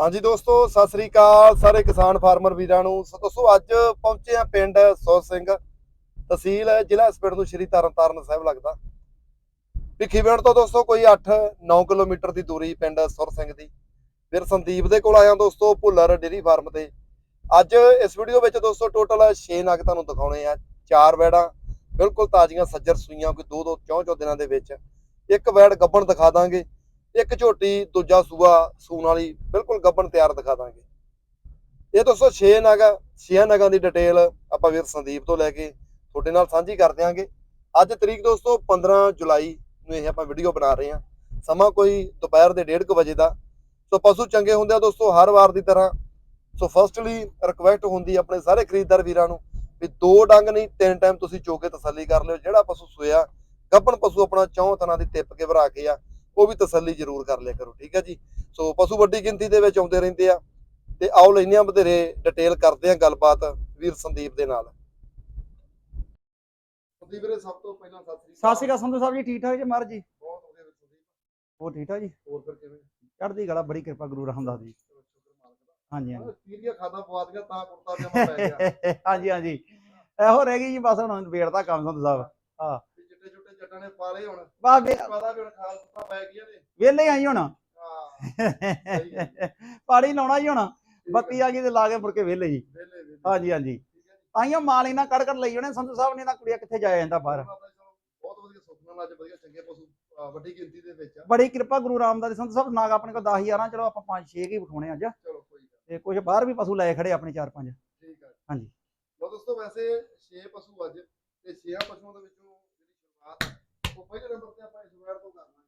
ਹਾਂਜੀ ਦੋਸਤੋ, ਸਤਿ ਸ੍ਰੀ ਅਕਾਲ ਸਾਰੇ ਕਿਸਾਨ ਫਾਰਮਰ ਵੀਰਾਂ ਨੂੰ। ਸੋ ਦੋਸਤੋ, ਅੱਜ ਪਹੁੰਚੇ ਆ ਪਿੰਡ ਸੋਰ ਸਿੰਘ, ਤਹਿਸੀਲ ਜ਼ਿਲ੍ਹਾ ਇਸ ਪਿੰਡ ਨੂੰ ਸ਼੍ਰੀ ਤਰਨਤਾਰਨ ਸਾਹਿਬ ਲੱਗਦਾ। ਭਿੱਖੀਵਿੰਡ ਤੋਂ ਦੋਸਤੋ, ਕੋਈ 8-9 ਕਿਲੋਮੀਟਰ ਦੀ ਦੂਰੀ ਪਿੰਡ ਸੁਰ ਸਿੰਘ ਦੀ। ਫਿਰ ਸੰਦੀਪ ਦੇ ਕੋਲ ਆਇਆ ਦੋਸਤੋ, ਭੁੱਲਰ ਡੇਰੀ ਫਾਰਮ ਤੇ। ਅੱਜ ਇਸ ਵੀਡੀਓ ਵਿੱਚ ਦੋਸਤੋ, ਟੋਟਲ 6 ਨਗ ਤੁਹਾਨੂੰ ਦਿਖਾਉਣੇ ਆ। ਚਾਰ ਵੈੜਾਂ, ਬਿਲਕੁਲ ਤਾਜ਼ੀਆਂ ਸੱਜਰ ਸੂਈਆਂ, ਕੋਈ ਦੋ ਦੋ ਚੌਂ ਚੌ ਦਿਨਾਂ ਦੇ ਵਿੱਚ। ਇੱਕ ਵੈੜ ਗੱਬਣ ਦਿਖਾ ਦਾਂਗੇ। ਇੱਕ ਝੋਟੀ, ਦੂਜਾ ਸੂਆ, ਸੂਣ ਵਾਲੀ, ਬਿਲਕੁਲ ਗੱਬਣ ਤਿਆਰ ਦਿਖਾ ਦਾਂਗੇ। ਇਹ ਦੋਸਤੋ 6 ਨਗ ਆ 6 ਨਗਾਂ ਦੀ ਡਿਟੇਲ ਆਪਾਂ ਵੀਰ ਸੰਦੀਪ ਤੋਂ ਲੈ ਕੇ ਤੁਹਾਡੇ ਨਾਲ ਸਾਂਝੀ ਕਰ ਦਿਆਂਗੇ। ਅੱਜ ਤਰੀਕ ਦੋਸਤੋ 15 ਜੁਲਾਈ ਨੂੰ ਇਹ ਆਪਾਂ ਵੀਡੀਓ ਬਣਾ ਰਹੇ ਹਾਂ। ਸਮਾਂ ਕੋਈ ਦੁਪਹਿਰ ਦੇ 1:30 ਵਜੇ ਦਾ। ਸੋ ਪਸ਼ੂ ਚੰਗੇ ਹੁੰਦੇ ਆ ਦੋਸਤੋ ਹਰ ਵਾਰ ਦੀ ਤਰ੍ਹਾਂ। ਸੋ ਫਰਸਟਲੀ ਰਿਕਵੈਸਟ ਹੁੰਦੀ ਆਪਣੇ ਸਾਰੇ ਖਰੀਦਦਾਰ ਵੀਰਾਂ ਨੂੰ ਵੀ ਦੋ ਡੰਗ ਨਹੀਂ, ਤਿੰਨ ਟਾਈਮ ਤੁਸੀਂ ਚੋ ਕੇ ਤਸੱਲੀ ਕਰ ਲਿਓ। ਜਿਹੜਾ ਪਸ਼ੂ ਸੋਇਆ ਗੱਭਣ ਪਸ਼ੂ ਆਪਣਾ ਚੌਂ ਤਰ੍ਹਾਂ ਦੀ ਟਿੱਪ ਕੇ ਭਰਾ ਕੇ ਆ। ਉਹ ਵੀ ਤਸੱਲੀ ਜ਼ਰੂਰ ਕਰ ਲਿਆ ਕਰੋ ਠੀਕ ਹੈ ਜੀ? ਸੋ ਪਸ਼ੂ ਵੱਡੀ ਗਿਣਤੀ ਦੇ ਵਿੱਚ ਆਉਂਦੇ ਰਹਿੰਦੇ ਆ ਤੇ ਆਓ ਲੈਨੇ ਆ ਬਥੇਰੇ ਡਿਟੇਲ ਕਰਦੇ ਆ ਗੱਲਬਾਤ ਵੀਰ ਸੰਦੀਪ ਦੇ ਨਾਲ। ਸੰਦੀਪ ਵੀਰੇ ਸਭ ਤੋਂ ਪਹਿਲਾਂ ਸਤਿ ਸ੍ਰੀ ਸਤਿ ਸ਼੍ਰੀ ਅਕਾਲ ਸੰਧੂ ਸਾਹਿਬ ਜੀ ਠੀਕ ਠਾਕ ਜੀ ਮਹਾਰਾਜ ਜੀ? ਬਹੁਤ ਵਧੀਆ ਵੀਰ ਸੰਦੀਪ। ਹੋਰ ਠੀਕ ਠਾਕ ਜੀ? ਹੋਰ ਫਿਰ ਕਿਵੇਂ? ਚੜ੍ਹਦੀ ਕਲਾ ਬੜੀ ਕਿਰਪਾ ਗੁਰੂ ਰਾਮਦਾਸ ਦਾ। ਹਾਂਜੀ ਹਾਂਜੀ। ਪੀਰੀਆ ਖਾਦਾ ਪਵਾ ਦਿਆ ਤਾਂ ਕੁਰਤਾ ਜਮਾ ਪੈ ਗਿਆ। ਹਾਂਜੀ ਹਾਂਜੀ। ਇਹੋ ਰਹਿ ਗਈ ਜੀ ਬਸ ਹੁਣ ਵੇੜ ਦਾ ਕੰਮ ਸੰਧੂ ਸਾਹਿਬ। ਚੁੱਟੇ ਜੱਟਾਂ ਨੇ ਪਾ ਲਏ ਹੁਣ। ਵੇ- ਪਤਾ ਵੀ ਹੁਣ ਖਾਲ ਕੁੱਤਾ ਪੈ ਗਈਆਂ ਨੇ ਵਿਹਲੇ ਆਈ ਹੁਣ। ਹਾਂ। ਸਹੀ ਹੈ। ਪਾਣੀ ਲਾਉਣਾ ਹੀ ਹੁਣ। ਬੱਤੀ ਆ ਗਈ ਤੇ ਲਾ ਕੇ ਮੁੜ ਕੇ ਵਿਹਲੇ ਜੀ। ਵਿਹਲੇ ਵਿਹਲੇ। ਹਾਂਜੀ ਹਾਂਜੀ। ਤਾਈਓ ਮਾਲ ਇਹਨਾਂ ਕੱਢ ਕੱਢ ਲਈ ਹੋਣੇ ਸੰਧੂ ਸਾਹਿਬ ਨੇ ਤਾਂ ਕੁੜੀਆਂ ਕਿੱਥੇ ਜਾਇਆ ਜਾਂਦਾ ਬਾਹਰ। ਬਹੁਤ ਵਧੀਆ ਸੁਪਨਾ ਨਾਲ ਅੱਜ ਵਧੀਆ ਚੰਗੇ ਪਸ਼ੂ ਅਹ ਵੱਡੀ ਗਿਣਤੀ ਦੇ ਵਿੱਚ ਆ। ਬੜੀ ਕਿਰਪਾ ਗੁਰੂ ਰਾਮਦਾਸ ਦੀ ਸੰਧੂ ਸਾਹਿਬ ਨਾਗ ਆਪਣੇ ਕੋਲ 10 11 ਚਲੋ ਆਪਾਂ 5 6 ਹੀ ਵਿਖਾਉਣੇ ਅੱਜ। ਚਲੋ ਕੋਈ ਗੱਲ ਤੇ ਕੁਝ ਬਾਹਰ ਵੀ ਪਸ਼ੂ ਲਏ ਖੜੇ ਆਪਣੇ 4 5 ਨੀ, ਠੀਕ ਹੈ ਹਾਂਜੀ। ਲੋ ਦੋਸਤੋ ਵੈਸੇ 6 ਪਸ਼ੂ ਅੱਜ ਤੇ 6 ਪਸ਼ੂਆਂ ਦੇ ਵਿੱਚੋਂ ਆ, ਉਹ ਪਹਿਲੇ ਨੰਬਰ ਤੇ ਆਪਾਂ ਇਸ ਵੈੜ ਤੋਂ ਕਰਨਾ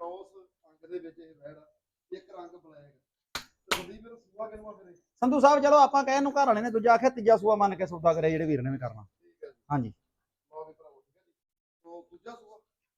ਕ੍ਰੋਸ ਅੰਗ ਦੇ ਵਿੱਚ ਇਹ ਵੈੜ ਆ, ਇੱਕ ਰੰਗ ਬਲੈਕ ਤੇ ਸੰਦੀਪ ਵੀਰ ਸੂਆ ਕਿੰਨਾ ਫਿਰ ਇਹ? ਸੰਧੂ ਸਾਹਿਬ ਚਲੋ ਆਪਾਂ ਕਹਿਣ ਨੂੰ ਘਰ ਵਾਲੇ ਨੇ ਦੂਜਾ ਆਖਿਆ ਤੀਜਾ ਸੂਆ ਮੰਨ ਕੇ ਸੌਦਾ ਕਰਿਆ ਜਿਹੜੇ ਵੀਰ ਨੇ ਵੀ ਕਰਨਾ। ਹਾਂਜੀ।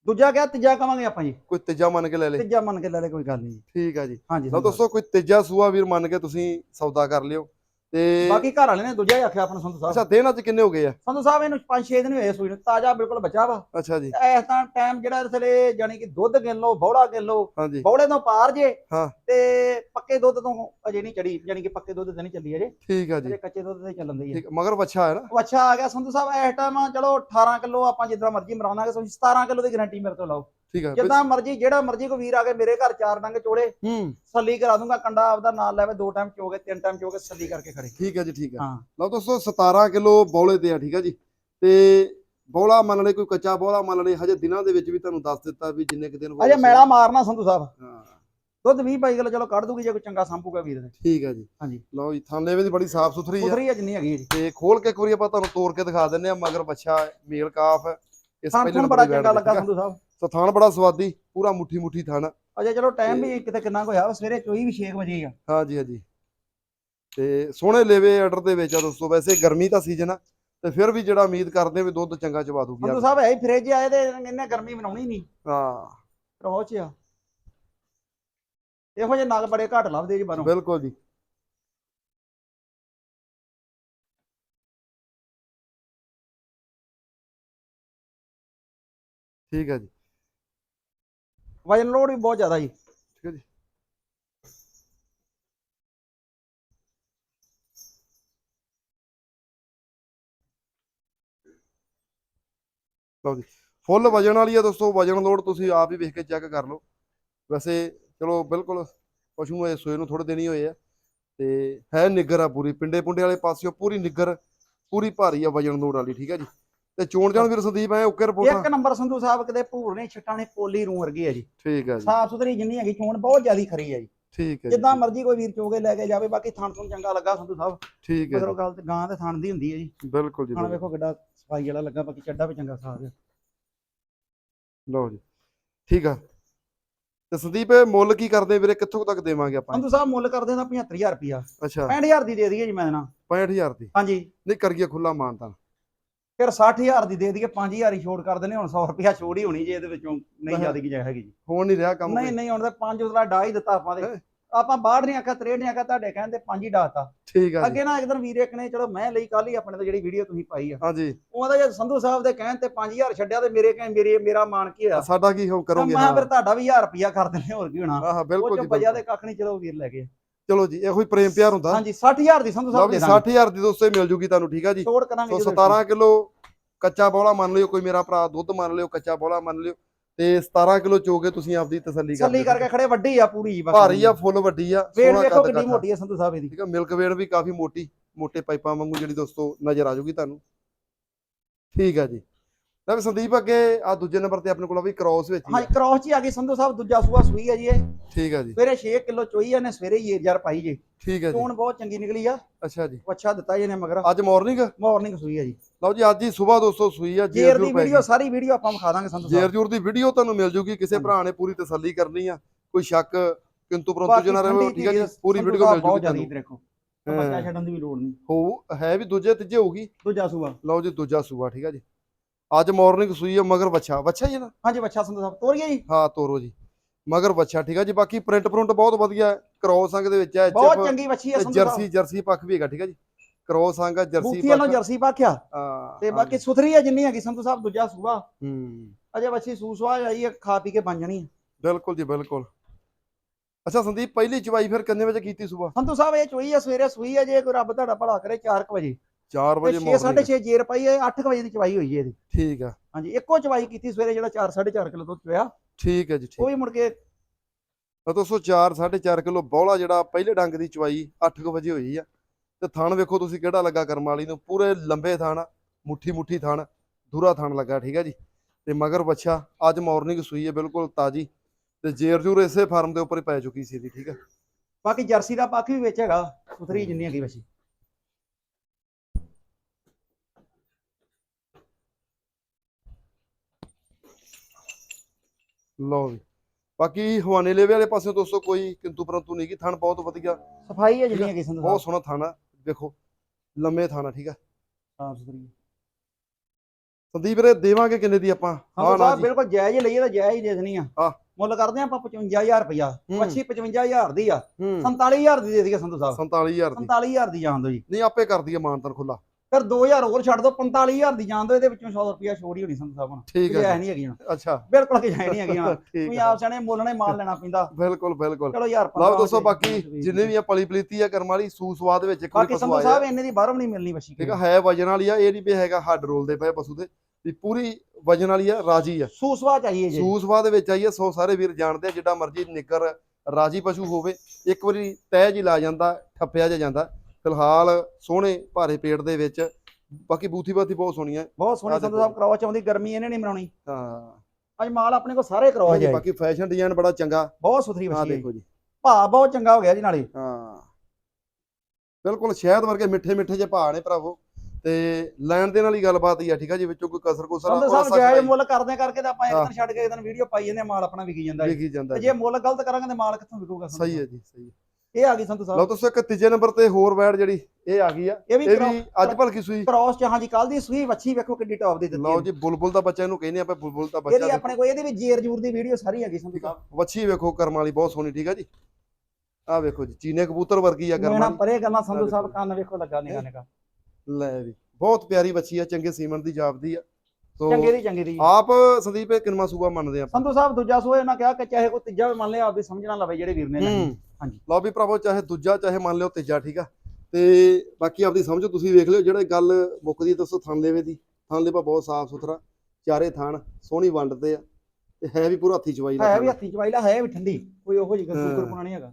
ਦੂਜਾ ਕਿਹਾ ਤੀਜਾ ਕਵਾਂਗੇ ਆਪਾਂ ਜੀ? ਕੋਈ ਤੀਜਾ ਮੰਨ ਕੇ ਲੈ ਲੈ। ਤੀਜਾ ਮੰਨ ਕੇ ਲੈ ਲੈ ਕੋਈ ਗੱਲ ਨਹੀਂ ਠੀਕ ਆ ਜੀ। ਹਾਂਜੀ ਲਓ ਦੋਸਤੋ ਕੋਈ ਤੀਜਾ ਸੂਆ ਵੀਰ ਮੰਨ ਕੇ ਤੁਸੀਂ ਸੌਦਾ ਕਰ ਲਿਓ। ਤੇ। ਬਾਕੀ ਘਰ ਵਾਲੇ ਨੇ ਦੂਜਾ ਹੀ ਆਖਿਆ ਆਪਣਾ ਸੰਧੂ ਅੱਛਾ ਸਾਹਿਬ ਦਿਨ ਅੱਜ ਕਿੰਨੇ ਹੋ ਗਏ ਆ? ਸੰਧੂ ਸਾਹਿਬ ਇਹਨੂੰ 5-6 ਦਿਨ ਹੋਏ ਸੂਈ ਨੂੰ ਤਾਜ਼ਾ ਬਿਲਕੁਲ ਬੱਚਾ ਵਾ। ਅੱਛਾ ਜੀ। ਇਸ ਤਾਂ ਟਾਈਮ ਜਿਹੜਾ ਇਸ ਵੇਲੇ ਜਾਨੀ ਕਿ ਦੁੱਧ ਕਿਲੋ ਬੌੜਾ ਕਿਲੋ ਹਾਂਜੀ। ਬੌੜੇ ਤੋਂ ਪਾਰ ਜੇ ਹਾਂ। ਤੇ ਪੱਕੇ ਦੁੱਧ ਤੋਂ ਅਜੇ ਨਹੀਂ ਚੜੀ ਜਾਨੀ ਕਿ ਪੱਕੇ ਦੁੱਧ ਤੇ ਨਹੀਂ ਚੱਲੀ ਅਜੇ। ਠੀਕ ਆ ਜੀ। ਕੱਚੇ ਦੁੱਧ ਤੇ ਚੱਲਣ ਦੀ ਹੈ ਠੀਕ ਮਗਰ ਬੱਚਾ ਹੈ ਨਾ? ਅੱਛਾ ਆ ਗਿਆ ਸੰਧੂ ਸਾਹਿਬ ਇਸ ਟਾਈਮ ਚਲੋ 18 ਕਿਲੋ ਆਪਾਂ ਜਿੱਦਾਂ ਮਰਜ਼ੀ ਮਰਾਵਾਂਗੇ ਤੁਸੀਂ 17 ਕਿਲੋ ਦੀ ਗਾਰੰਟੀ ਮੇਰੇ ਤੋਂ ਲਓ। ਠੀਕ ਆ ਜਿੱਦਾਂ ਮਰਜ਼ੀ ਜਿਹੜਾ ਮਰਜ਼ੀ ਕੋਈ ਵੀਰ ਆ ਕੇ ਮੇਰੇ ਘਰ ਚਾਰ ਡੰਗ ਚੋੜੇ ਹੂੰ। ਸੱਲੀ ਕਰਾ ਦੂੰਗਾ ਕੰਡਾ ਆਪਦਾ ਨਾਲ ਲੈਵੇ ਦੋ ਟਾਈਮ ਚੋਗੇ ਤਿੰਨ ਟਾਈਮ ਚੋਗੇ ਸੱਲੀ ਕਰਕੇ ਖੜੇ। ਠੀਕ ਹੈ ਜੀ ਠੀਕ ਹੈ ਹਾਂ। ਲਓ ਦੋਸਤੋ 17 ਕਿਲੋ ਬੌਲੇ ਤੇ ਆ ਠੀਕ ਹੈ ਜੀ। ਤੇ ਬੌਲਾ ਮੰਨ ਲੈ ਕੋਈ ਕੱਚਾ ਬੌਲਾ ਮੰਨ ਲੈ ਹਜੇ ਦਿਨਾਂ ਦੇ ਵਿੱਚ ਵੀ ਤੁਹਾਨੂੰ ਦੱਸ ਦਿੱਤਾ ਵੀ ਜਿੰਨੇ ਕੁ ਦਿਨ ਅਜੇ ਮੈਲਾ ਮਾਰਨਾ ਸੰਧੂ ਸਾਹਿਬ। ਹਾਂ। ਦੁੱਧ 20 22 ਕਿਲੋ ਚਲੋ ਕੱਢ ਦੂਗੀ ਜੇ ਕੋਈ ਚੰਗਾ ਸੰਭੂਗਾ ਵੀਰ ਦੇ ਠੀਕ ਹੈ ਜੀ। ਹਾਂਜੀ। ਲਓ ਜੀ ਥਾਨੇਵੇ ਦੀ ਬੜੀ ਸਾਫ਼ ਸੁਥਰੀ ਆ। ਉਧਰੀ ਹੈ ਜਿੰਨੀ ਹੈਗੀ ਜੀ। ਤੇ ਖੋਲ ਕੇ ਇੱਕ ਵਾਰੀ ਆਪਾਂ ਤੁਹਾਨੂੰ ਤੋੜ ਕੇ ਦਿਖਾ ਦਿੰਨੇ ਆ ਮਗਰ ਬੱਚਾ ਮੇਲ ਕਾਫ ਇਸ ਪਹਿਲੇ ਬੜਾ ਚੰਗਾ ਲੱਗਾ ਆ? ਸੰਧੂ ਸਾਹਿਬ। ਸੋ ਥਾਣ ਬੜਾ ਸਵਾਦੀ ਪੂਰਾ ਮੁੱਠੀ ਮੁੱਠੀ ਥਾਣ। ਅਜੇ ਚਲੋ ਟਾਈਮ ਵੀ ਕਿਤੇ ਕਿੰਨਾ ਕੁ ਹੋਇਆ ਵਾ, ਸਵੇਰੇ ਚੋਈ ਵੀ 6 ਵਜੇ ਆ। ਹਾਂਜੀ ਹਾਂਜੀ। ਤੇ ਸੋਹਣੇ ਲੇਵੇ ਆਰਡਰ ਦੇ ਵਿੱਚ ਆ ਦੋਸਤੋ ਵੈਸੇ ਗਰਮੀ ਦਾ ਸੀਜ਼ਨ ਆ ਤੇ ਫਿਰ ਵੀ ਜਿਹੜਾ ਉਮੀਦ ਕਰਦੇ ਵੀ ਦੁੱਧ ਚੰਗਾ ਚਵਾ ਦੂਗੀ ਆ ਸਾਹਿਬ ਹੈ ਫ੍ਰਿਜ ਆਏ ਤੇ ਇਹਨੇ ਗਰਮੀ ਬਣਾਉਣੀ ਨਹੀਂ। ਹਾਂ। ਰੋਹ ਚ ਆ। ਇਹੋ ਜਿਹੇ ਨਗ ਬੜੇ ਘੱਟ ਲੱਭਦੇ ਜੀ ਬਾਹਰੋਂ। ਬਿਲਕੁਲ ਜੀ। ਠੀਕ ਹੈ ਜੀ। ਵਜਨ ਲੋਡ ਵੀ ਬਹੁਤ ਜ਼ਿਆਦਾ ਜੀ। ਠੀਕ ਹੈ ਜੀ। ਲਓ ਜੀ, ਫੁੱਲ ਵਜਨ ਵਾਲੀ ਆ ਦੋਸਤੋ, ਵਜਨ ਲੋਡ ਤੁਸੀਂ ਆਪ ਹੀ ਵੇਖ ਕੇ ਚੈੱਕ ਕਰ ਲਓ। ਵੈਸੇ ਚਲੋ ਬਿਲਕੁਲ ਪਸ਼ੂ ਇਹ ਸੋਏ ਨੂੰ ਥੋੜੇ ਦਿਨ ਹੀ ਹੋਏ ਆ, ਤੇ ਹੈ ਨਿੱਗਰ ਆ ਪੂਰੀ ਪਿੰਡੇ ਪੁੰਡੇ ਵਾਲੇ ਪਾਸਿਓ ਪੂਰੀ ਨਿੱਗਰ, ਪੂਰੀ ਭਾਰੀ ਆ ਵਜਨ ਲੋਡ ਵਾਲੀ, ਠੀਕ ਹੈ ਜੀ। ਤੇ ਚੋਣ ਜਾਣ ਵੀਰ ਸੰਦੀਪ ਐ ਓਕੇ ਰਿਪੋਰਟਾਂ। ਇੱਕ ਨੰਬਰ ਸੰਧੂ ਸਾਹਿਬ ਕਿਤੇ ਭੂਰ ਨੇ ਛੱਟਾਂ ਨੇ ਪੋਲੀ ਰੂ ਵਰਗੀ ਹੈ ਜੀ। ਠੀਕ ਹੈ ਜੀ। ਸਾਫ਼ ਸੁਥਰੀ ਜਿੰਨੀ ਹੈਗੀ ਚੋਣ ਬਹੁਤ ਜ਼ਿਆਦੀ ਖਰੀ ਹੈ ਜੀ। ਠੀਕ ਹੈ ਜਿੱਦਾਂ ਮਰਜ਼ੀ ਕੋਈ ਵੀਰ ਚੋਗੇ ਲੈ ਕੇ ਜਾਵੇ ਬਾਕੀ ਥਣ ਥਣ ਚੰਗਾ ਲੱਗਾ ਸੰਧੂ ਸਾਹਿਬ। ਠੀਕ ਹੈ ਮਗਰੋਂ ਗੱਲ ਤੇ ਗਾਂ ਤੇ ਥਣ ਦੀ ਹੁੰਦੀ ਹੈ ਜੀ। ਬਿਲਕੁਲ ਜੀ ਥਣ। ਵੇਖੋ ਕਿੱਡਾ ਸਫ਼ਾਈ ਵਾਲਾ ਲੱਗਾ ਬਾਕੀ ਚੱਡਾ ਵੀ ਚੰਗਾ ਸਾਫ਼ ਹੈ ਲਓ ਜੀ। ਠੀਕ ਆ। ਤੇ ਸੰਦੀਪ ਮੁੱਲ ਕੀ ਕਰਦੇ ਵੀਰੇ? ਕਿੱਥੋਂ ਤੱਕ ਦੇਵਾਂਗੇ ਆਪਾਂ? ਸੰਧੂ ਸਾਹਿਬ ਮੁੱਲ ਕਰਦੇ ਦਾ 75000 ਰੁਪਿਆ ਅੱਛਾ। 65000 ਦੀ ਦੇ ਦਈਏ ਜੀ ਮੈਂ ਨਾ। 65000 ਦੀ? ਹਾਂਜੀ। ਨਹੀਂ ਕਰੀਏ ਖੁੱਲਾ ਮਾਨਤਾ ਫਿਰ 60000 ਦੀ ਦੇ ਦਈਏ 5000 ਹੀ ਛੋੜ ਕਰ ਦਿੰਦੇ ਹੁਣ 100 ਰੁਪਿਆ ਛੋੜ ਹੀ ਹੋਣੀ ਜੇ ਇਹਦੇ ਵਿੱਚੋਂ ਨਹੀਂ। ਜ਼ਿਆਦਾ ਕੀ ਜਾਇ ਹੈਗੀ ਜੀ। ਹੋਣ ਨਹੀਂ ਰਿਹਾ ਕੰਮ ਨਹੀਂ। ਨਹੀਂ ਹੁਣ ਤਾਂ ਪੰਜ ਉਹਦਾ ਡਾ ਹੀ ਦਿੱਤਾ ਆਪਾਂ ਦੇ? ਆਪਾਂ ਬਾਹਰ ਨਹੀਂ ਆਖਿਆ 63 ਨਹੀਂ ਆਖਿਆ ਤੁਹਾਡੇ ਕਹਿੰਦੇ ਪੰਜ ਹੀ ਡਾਤਾ ਠੀਕ ਆ ਅੱਗੇ ਨਾ ਇੱਕ ਦਿਨ ਵੀਰੇ ਇੱਕ ਨੇ ਚਲੋ ਮੈਂ ਲਈ ਕੱਲ ਹੀ ਆਪਣੇ ਤੋਂ ਜਿਹੜੀ ਵੀਡੀਓ ਤੁਸੀਂ ਪਾਈ ਆ। ਹਾਂਜੀ। ਉਹਦਾ ਜੇ ਸੰਧੂ ਸਾਹਿਬ ਦੇ ਕਹਿਣ ਤੇ 5000 ਛੱਡਿਆ ਤੇ ਮੇਰੇ ਕਹਿ ਮੇਰੇ ਮੇਰਾ ਮਾਨ ਕੀ ਹੋਇਆ? ਸਾਡਾ ਕੀ ਹੋ ਕਰੋਗੇ? ਮੈਂ ਫਿਰ ਤੁਹਾਡਾ ਵੀ 1000 ਰੁਪਿਆ ਕਰ ਦਿੰਦੇ ਹੋਰ ਕੀ ਹੋਣਾ? ਆਹ ਬਿਲਕੁਲ ਜੀ ਬਜਾ। ਦੇ ਕੱਖ ਨਹੀਂ ਚਲੋ ਵੀਰ ਲੈ ਗਏ। ਚਲੋ ਜੀ ਇਹੋ ਹੀ ਪ੍ਰੇਮ ਪਿਆਰ ਹੁੰਦਾ। ਹਾਂਜੀ 60000 ਦੀ ਸੰਧੂ ਸਾਹਿਬ ਦੇ ਦਾਂਗੇ। 60000 ਦੀ ਦੋਸਤੋ ਮਿਲ ਜੂਗੀ ਤੁਹਾਨੂੰ ਠੀਕ ਆ ਜੀ। ਛੋੜ ਕਰਾਂਗੇ ਸੋ ਜੀ ਉਹਦੇ 17 ਕਿਲੋ ਕੱਚਾ ਬੋਲਾ ਮੰਨ ਲਿਓ ਕੋਈ ਮੇਰਾ ਭਰਾ ਦੁੱਧ ਮੰਨ ਲਿਓ ਕੱਚਾ ਬੋਲਾ ਮੰਨ ਲਿਓ ਤੇ 17 ਕਿਲੋ ਚੋ ਕੇ ਤੁਸੀਂ ਆਪਦੀ ਤਸੱਲੀ ਕਰ ਲਿਓ। ਕਰਕੇ ਖੜੇ ਵੱਡੀ ਆ ਪੂਰੀ ਬਸ। ਭਾਰੀ ਆ ਫੁੱਲ ਵੱਡੀ ਆ ਵੇਖੋ ਕੱਦ ਕਿੰਨੀ। ਮੋਟੀ ਆ ਸੰਧੂ ਸਾਹਿਬ ਇਹਦੀ। ਠੀਕ ਆ ਮਿਲਕ ਵੇਟ ਵੀ ਕਾਫੀ ਮੋਟੀ ਮੋਟੇ ਪਾਈਪਾਂ ਵਾਂਗੂ ਜਿਹੜੀ ਦੋਸਤੋ ਨਜ਼ਰ ਆ ਜੂਗੀ ਤੁਹਾਨੂੰ। ਠੀਕ ਆ ਜੀ। ਲੈ ਵੀ ਸੰਦੀਪ ਅੱਗੇ ਆ ਦੂਜੇ ਨੰਬਰ ਤੇ ਆਪਣੇ ਕੋਲ ਆ ਵੀ ਕ੍ਰੋਸ ਵਿੱਚ ਹੀ ਹਾਂ ਆ। ਕ੍ਰੋਸ ਹੀ ਆ ਗਈ ਸੰਧੂ ਸਾਹਿਬ ਦੂਜਾ ਸੂਆ ਸੂਈ ਆ ਜੀ ਇਹ। ਠੀਕ ਆ ਜੀ। ਸਵੇਰੇ 6 ਕਿਲੋ ਚੋਈ ਆ ਨੇ ਸਵੇਰੇ ਹੀ ਯਾਰ ਪਾਈ ਜੀ। ਠੀਕ ਆ ਜੀ। ਚੋਣ ਬਹੁਤ ਚੰਗੀ ਨਿਕਲੀ ਆ। ਅੱਛਾ ਜੀ। ਅੱਛਾ ਦਿੱਤਾ ਜੀ ਨੇ ਮਗਰ। ਅੱਜ ਮਾਰਨਿੰਗ ਮਾਰਨਿੰਗ ਸੂਈ ਆ ਜੀ। ਲਓ ਜੀ ਅੱਜ ਹੀ ਸਵੇਰ ਦੋਸਤੋ ਸੂਈ ਆ ਜੇਰ ਦੀ ਵੀਡੀਓ। ਸਾਰੀ ਵੀਡੀਓ ਆਪਾਂ ਵਿਖਾ ਦਾਂਗੇ ਸੰਧੂ ਸਾਹਿਬ। ਜੇਰ ਜੂਰ ਦੀ ਵੀਡੀਓ ਤੁਹਾਨੂੰ ਮਿਲ ਜੂਗੀ ਕਿਸੇ। ਭਰਾ ਨੇ ਪੂਰੀ ਤਸੱਲੀ ਕਰਨੀ ਆ। ਕੋਈ ਸ਼ੱਕ ਕਿੰਤੂ ਪਰੰਤੂ ਬਾਕੀ ਜਨਾ ਰਹੇ ਠੰਡੀ ਠੀਕ ਆ ਜੀ ਚੀਜ਼ ਪੂਰੀ ਸੰਧੂ ਵੀਡੀਓ ਸਾਹਿਬ ਮਿਲ ਬਹੁਤ ਜੂਗੀ ਜ਼ਿਆਦਾ ਤੁਹਾਨੂੰ। ਦੇਖੋ। ਬੱਚਾ ਹਾਂ। ਛੱਡਣ ਦੀ ਵੀ ਲੋੜ ਨਹੀਂ। ਹੋ ਹੈ ਵੀ ਦੂਜੇ ਤੀਜੇ ਹੋਊਗੀ। ਦੂਜਾ ਸੂਆ। ਲਓ ਜੀ ਦੂਜਾ ਸੂਆ ਠੀਕ ਆ ਜੀ। ਅੱਜ ਮਾਰਨਿੰਗ ਸੂਈ ਆ ਮਗਰ ਬੱਚਾ ਬੱਚਾ ਹੀ ਹੈ ਨਾ? ਹਾਂਜੀ ਬੱਚਾ ਸੰਧੂ ਸਾਹਿਬ। ਤੋਰੀਏ ਜੀ? ਹਾਂ ਤੋਰੋ ਜੀ। ਮਗਰ ਬੱਚਾ ਠੀਕ ਆ ਜੀ। ਬਾਕੀ ਪ੍ਰਿੰਟ ਪ੍ਰਿੰਟ ਬਹੁਤ ਵਧੀਆ ਹੈ। ਕ੍ਰੋਸ ਅੰਗ ਦੇ ਵਿੱਚ ਹੈ ਬਹੁਤ ਚੰਗੀ ਬੱਚੀ ਸੰਧੂ ਜਰਸੀ ਸਾਹਿਬ। ਜਰਸੀ ਪੱਖ ਵੀ ਹੈਗਾ ਠੀਕ ਆ ਜੀ। ਕ੍ਰੋਸ ਅੰਗ ਆ ਜਰਸੀ ਬੂਥੀ ਪੱਖ। ਜਰਸੀ ਪਾਖਿਆ ਹਾਂ, ਤੇ। ਬਾਕੀ ਸੁਥਰੀ ਆ ਜਿੰਨੀ ਹੈਗੀ ਸੰਧੂ ਸਾਹਿਬ ਦੂਜਾ ਸੂਆ। ਹੂੰ। ਅਜੇ ਬੱਚੀ ਸੂਸਵਾ ਆਈ ਆ ਖਾ ਪੀ ਕੇ ਬਣ ਜਾਣੀ। ਬਿਲਕੁਲ ਜੀ ਬਿਲਕੁਲ। ਅੱਛਾ ਸੰਦੀਪ ਪਹਿਲੀ ਚਵਾਈ ਫਿਰ ਕਿੰਨੇ ਵਜੇ ਕੀਤੀ ਸਵੇਰ ਸੰਧੂ ਸਾਹਿਬ ਇਹ ਚੋਈ ਆ ਸਵੇਰੇ ਸੂਈ ਆ ਜੇ ਕੋਈ ਰੱਬ ਤੁਹਾਡਾ ਭਲਾ ਕਰੇ 4 ਵਜੇ। 4 ਤੇ ਵਜੇ 6 ਮਾਰਨਿੰਗ 6:30 ਜੇਰ ਪਾਈ ਹੈ 8 ਵਜੇ ਦੀ ਚਵਾਈ ਹੋਈ ਹੈ ਇਹਦੀ। ਠੀਕ ਆ। ਹਾਂਜੀ ਇੱਕੋ ਚਵਾਈ ਕੀਤੀ ਸਵੇਰੇ ਜਿਹੜਾ 4 4.5 ਕਿਲੋ ਦੁੱਧ ਚੋਇਆ ਠੀਕ ਹੈ ਜੀ ਉਹ ਠੀਕ ਵੀ ਮੁੜ ਕੇ ਦੋਸਤੋ 4 4.5 ਕਿਲੋ ਬੌਲਾ ਜਿਹੜਾ ਪਹਿਲੇ ਡੰਗ ਦੀ ਚਵਾਈ 8 ਵਜੇ ਹੋਈ ਆ। ਤੇ ਥਣ ਵੇਖੋ ਤੁਸੀਂ ਕਿਹੜਾ ਲੱਗਾ ਕਰਮ ਵਾਲੀ ਨੂੰ। ਪੂਰੇ ਲੰਬੇ ਥਣ ਮੁੱਠੀ ਮੁੱਠੀ ਥਣ ਦੂਰਾ ਥਣ ਲੱਗਾ ਠੀਕ ਹੈ ਜੀ। ਤੇ ਮਗਰ ਬੱਚਾ ਅੱਜ ਮਾਰਨਿੰਗ ਸੂਈ ਹੈ ਬਿਲਕੁਲ ਤਾਜੀ। ਤੇ ਜੇਰ ਜੂਰ ਇਸੇ ਫਾਰਮ ਦੇ ਉੱਪਰ ਹੀ ਪੈ ਚੁੱਕੀ ਸੀ ਇਹਦੀ ਠੀਕ ਹੈ ਬਾਕੀ ਜਰਸੀ ਦਾ ਪੱਖ ਵੀ ਵਿੱਚ ਹੈਗਾ ਸੁਥਰੀ ਜਿੰਨੀ ਹੈਗੀ ਬੱਚੀ ਲਓ ਵੀ। ਬਾਕੀ ਹਵਾਨੇ ਲੇਵੇ ਵਾਲੇ ਪਾਸੇ ਦੋਸਤੋ ਕੋਈ ਕਿੰਤੂ ਪਰੰਤੂ ਨਹੀਂ ਗੀ ਥਣ ਬਹੁਤ ਵਧੀਆ। ਸਫ਼ਾਈ ਹੈ ਆ, ਹੈਗੀ ਸੰਧੂ ਬਹੁਤ ਸੋਹਣਾ ਥਣ ਆ ਵੇਖੋ ਲੰਮੇ ਥਣ ਆ ਠੀਕ ਆ? ਸਾਫ਼ ਸੁਥਰੀ ਸੰਦੀਪ ਵੀਰੇ ਦੇਵਾਂਗੇ ਕਿੰਨੇ ਦੀ ਆਪਾਂ? ਹਾਂ ਨਾ ਜੀ। ਬਿਲਕੁਲ ਜਾਇਜ਼ ਹੀ ਲਈਏ ਤਾਂ ਜਾਇਜ਼ ਹੀ ਦੇਣੀ ਆ। ਹਾਂ। ਮੁੱਲ ਕਰਦੇ ਆ ਆਪਾਂ 55000 ਰੁਪਇਆ। ਬੱਚੀ 55000 ਦੀ ਆ। ਹੂੰ। 47000 ਦੀ ਦੇ ਦਈਏ ਸੰਧੂ ਸਾਹਿਬ। 47000 ਦੀ। 47000 ਦੀ ਜਾਣ ਦੋ ਜੀ। ਨਹੀਂ ਆਪੇ ਕਰ ਦਈਏ ਮਾਨਤਨ ਖੁੱਲਾ ਫਿਰ 2000 ਹੋਰ ਛੱਡ ਦੋ 45000 ਦੀ ਜਾਣ ਦੋ ਇਹਦੇ ਵਿੱਚੋਂ 100 ਰੁਪਇਆ ਛੋੜ ਹੀ ਹੋਣੀ ਸੰਧੂ ਸਾਹਿਬ ਹੁਣ ਠੀਕ ਹੈ ਨਹੀਂ ਹੈਗੀ ਅੱਛਾ। ਬਿਲਕੁਲ ਕਿ ਜਾਇਜ਼ ਨਹੀਂ ਹੈਗੀ ਤੁਸੀਂ ਹੈ ਆਪ ਸਿਆਣੇ ਮੁੱਲ ਨੇ ਮਾਲ ਲੈਣਾ ਪੈਂਦਾ। ਬਿਲਕੁਲ ਬਿਲਕੁਲ। ਚਲੋ ਯਾਰ ਲਓ ਦੋਸਤੋ ਬਾਕੀ ਜਿੰਨੇ ਵੀ ਆ ਪਲੀ ਪਲੀਤੀ ਆ ਕਰਮ ਵਾਲੀ ਸੂ ਸਵਾਦ ਵਿੱਚ ਇੱਕ ਬਾਕੀ ਆਇਆ ਸਾਹਿਬ ਇੰਨੇ ਦੀ ਬਾਹਰੋਂ ਨਹੀਂ ਮਿਲਣੀ ਬੱਚੀ ਠੀਕ ਹੈ ਵਜਨ ਵਾਲੀ ਆ ਇਹ ਨਹੀਂ ਵੀ ਹੈਗਾ ਹੱਡ ਰੋਲਦੇ ਪਏ ਪਸ਼ੂ ਦੇ। ਵੀ ਪੂਰੀ ਵਜਨ ਵਾਲੀ ਆ ਰਾਜੀ ਆ। ਸੂਸਵਾ ਚਾਹੀਏ ਜੀ। ਸੂ ਸਵਾਦ ਵਿੱਚ ਆਈ ਆ ਸੋ ਸਾਰੇ ਵੀਰ ਜਾਣਦੇ ਆ ਜਿੱਡਾ ਮਰਜ਼ੀ ਨਿੱਗਰ ਰਾਜੀ ਪਸ਼ੂ ਹੋਵੇ ਇੱਕ ਵਾਰੀ ਤਹਿ ਜੀ ਲਾ ਜਾਂਦਾ ਠੱਪਿਆ ਜਿਹਾ ਜਾਂਦਾ। ਫਿਲਹਾਲ ਸੋਹਣੇ ਭਾਰੇ ਪੇਟ ਦੇ ਵਿੱਚ ਬਾਕੀ ਬੂਥੀ ਬਾਥੀ ਬਹੁਤ ਸੋਹਣੀ ਆ। ਬਹੁਤ ਸੋਹਣੀ ਸੰਧੂ ਸਾਹਿਬ ਕਰਵਾ ਚਾਹੁੰਦੀ ਗਰਮੀ ਇਹਨੇ ਨਹੀਂ ਮਨਾਉਣੀ। ਹਾਂ। ਅੱਜ ਮਾਲ ਆਪਣੇ ਕੋਲ ਸਾਰੇ ਕਰਵਾ ਜਾਏ ਬਾਕੀ ਫੈਸ਼ਨ ਡਿਜ਼ਾਈਨ ਬੜਾ ਚੰਗਾ। ਬਹੁਤ ਸੁਥਰੀ ਆ ਬੱਚੀ ਹੈ ਦੇਖੋ ਜੀ। ਭਾ ਬਹੁਤ ਚੰਗਾ ਹੋ ਗਿਆ ਜੀ ਨਾਲੇ। ਹਾਂ। ਬਿਲਕੁਲ ਸ਼ਹਿਦ ਵਰਗੇ ਮਿੱਠੇ ਮਿੱਠੇ ਜਿਹੇ ਭਾਅ ਨੇ ਭਰਾਵੋ। ਤੇ ਲੈਣ ਦੇਣ ਵਾਲੀ ਗੱਲਬਾਤ ਹੀ ਆ ਠੀਕ ਆ ਜੀ ਵਿੱਚੋਂ ਕੋਈ ਕਸਰ ਕੋਸਰ ਸੰਧੂ ਸਾਹਿਬ ਜਾਇਜ਼ ਮੁੱਲ ਕਰਦੇ ਕਰਕੇ ਤਾਂ ਆਪਾਂ ਇੱਕ ਹਾਂ। ਦਿਨ ਛੱਡ ਕੇ ਇੱਕ ਦਿਨ ਵੀਡੀਓ ਪਾਈ ਜਾਂਦੇ ਹਾਂ, ਮਾਲ ਆਪਣਾ ਵਿਕੀ ਜਾਂਦਾ ਹੈ ਵਿਕੀ ਜਾਂਦਾ ਤੇ ਜੀ। ਜੇ ਮੁੱਲ ਗਲਤ ਕਰਾਂਗੇ ਤੇ ਮਾਲ ਕਿੱਥੋਂ ਵਿਕੂਗਾ ਸਹੀ ਹੈ? ਜੀ ਸਹੀ ਹੈ। ਇਹ ਆ ਗਈ ਲਓ ਸਾਹਿਬ। ਤੁਸੀਂ ਇੱਕ ਤੀਜੇ ਨੰਬਰ ਤੇ ਹੋਰ ਵੈੜ ਜਿਹੜੀ ਇਹ ਆ ਗਈ ਆ। ਇਹ ਵੀ ਵੀ ਅੱਜ ਭਲਕੀ ਸੂਈ। ਕ੍ਰੋਸ ਚ ਹਾਂਜੀ ਕੱਲ ਦੀ ਸੂਈ ਵੱਛੀ ਵੇਖੋ ਕਿੱਡੀ ਟੌਪ ਦੀ ਦਿੱਤੀ ਲਓ। ਜੀ ਬੁਲਬੁਲ ਦਾ ਬੱਚਾ ਇਹਨੂੰ ਕਹਿੰਦੇ ਆਪਾਂ ਬੁਲਬੁਲ ਦਾ ਬੱਚਾ ਇਹਦੀ ਆਪਣੇ ਕੋਲ ਇਹਦੀ ਵੀ ਜੇਰ ਜੂਰ ਦੀ ਵੀਡੀਓ ਸਾਰੀ ਹੈਗੀ ਸੰਧੂ ਸਾਹਿਬ। ਵੱਛੀ ਵੇਖੋ ਕਰਮ ਵਾਲੀ ਬਹੁਤ ਸੋਹਣੀ ਠੀਕ ਆ ਜੀ। ਆ ਵੇਖੋ ਜੀ ਚੀਨੇ ਕਬੂਤਰ ਵਰਗੀ ਆ ਕਰਮ ਵਾਲੀ। ਪਰੇ ਗੱਲਾਂ ਆਹ ਸਾਹਿਬ। ਕੰਨ ਵੇਖੋ ਲੱਗਾ ਨਿਕਾ ਨਿਕਾ। ਲੈ ਵੀ ਬਹੁਤ ਪਿਆਰੀ ਬੱਚੀ ਆ ਚੰਗੇ ਸੀਮਨ ਦੀ ਜਾਪਦੀ ਆ। ਚੰਗੇ ਦੀ ਚੰਗੀ ਦੀ। ਆਪ ਸੰਦੀਪ ਕਿਨਮਾ ਸੂਬਾ ਮੰਨਦੇ ਆ ਆਪਾਂ? ਸੰਧੂ ਸਾਹਿਬ ਦੂਜਾ ਸੂਏ ਉਹਨਾਂ ਕਿਹਾ ਕਿ ਚਾਹੇ ਕੋਈ ਤੀਜਾ ਵੀ ਮੰਨ ਲਿਆ ਆਪਦੀ ਸਮਝਣਾ ਲਵੇ ਜਿਹੜੇ ਵੀਰ ਨੇ ਲੈਣੀ। ਹਾਂਜੀ। ਲਓ ਵੀ ਭਰਾਵੋ ਚਾਹੇ ਦੂਜਾ ਚਾਹੇ ਮੰਨ ਲਿਓ ਤੀਜਾ ਠੀਕ ਆ। ਤੇ ਬਾਕੀ ਆਪਦੀ ਸਮਝੋ ਤੁਸੀਂ ਵੇਖ ਲਿਓ ਜਿਹੜਾ ਗੱਲ ਮੁੱਕਦੀ ਦੱਸੋ ਥਣ ਲੇਵੇ ਦੀ। ਥਣ ਲੇਵਾ ਬਹੁਤ ਸਾਫ਼ ਸੁਥਰਾ ਚਾਰੇ ਥਣ ਸੋਹਣੀ ਵੰਡਦੇ ਆ। ਤੇ ਹੈ ਵੀ ਪੂਰਾ ਹੱਥੀ ਚਵਾਈ ਦਾ ਹੈ ਵੀ। ਹੱਥੀ ਚਵਾਈਲਾ ਹੈ ਵੀ ਠੰਡੀ। ਕੋਈ ਉਹੋ ਜਿਹੀ। ਗੁਰਪੁਰ ਪੁਣਾ ਨਹੀਂ ਹੈਗਾ।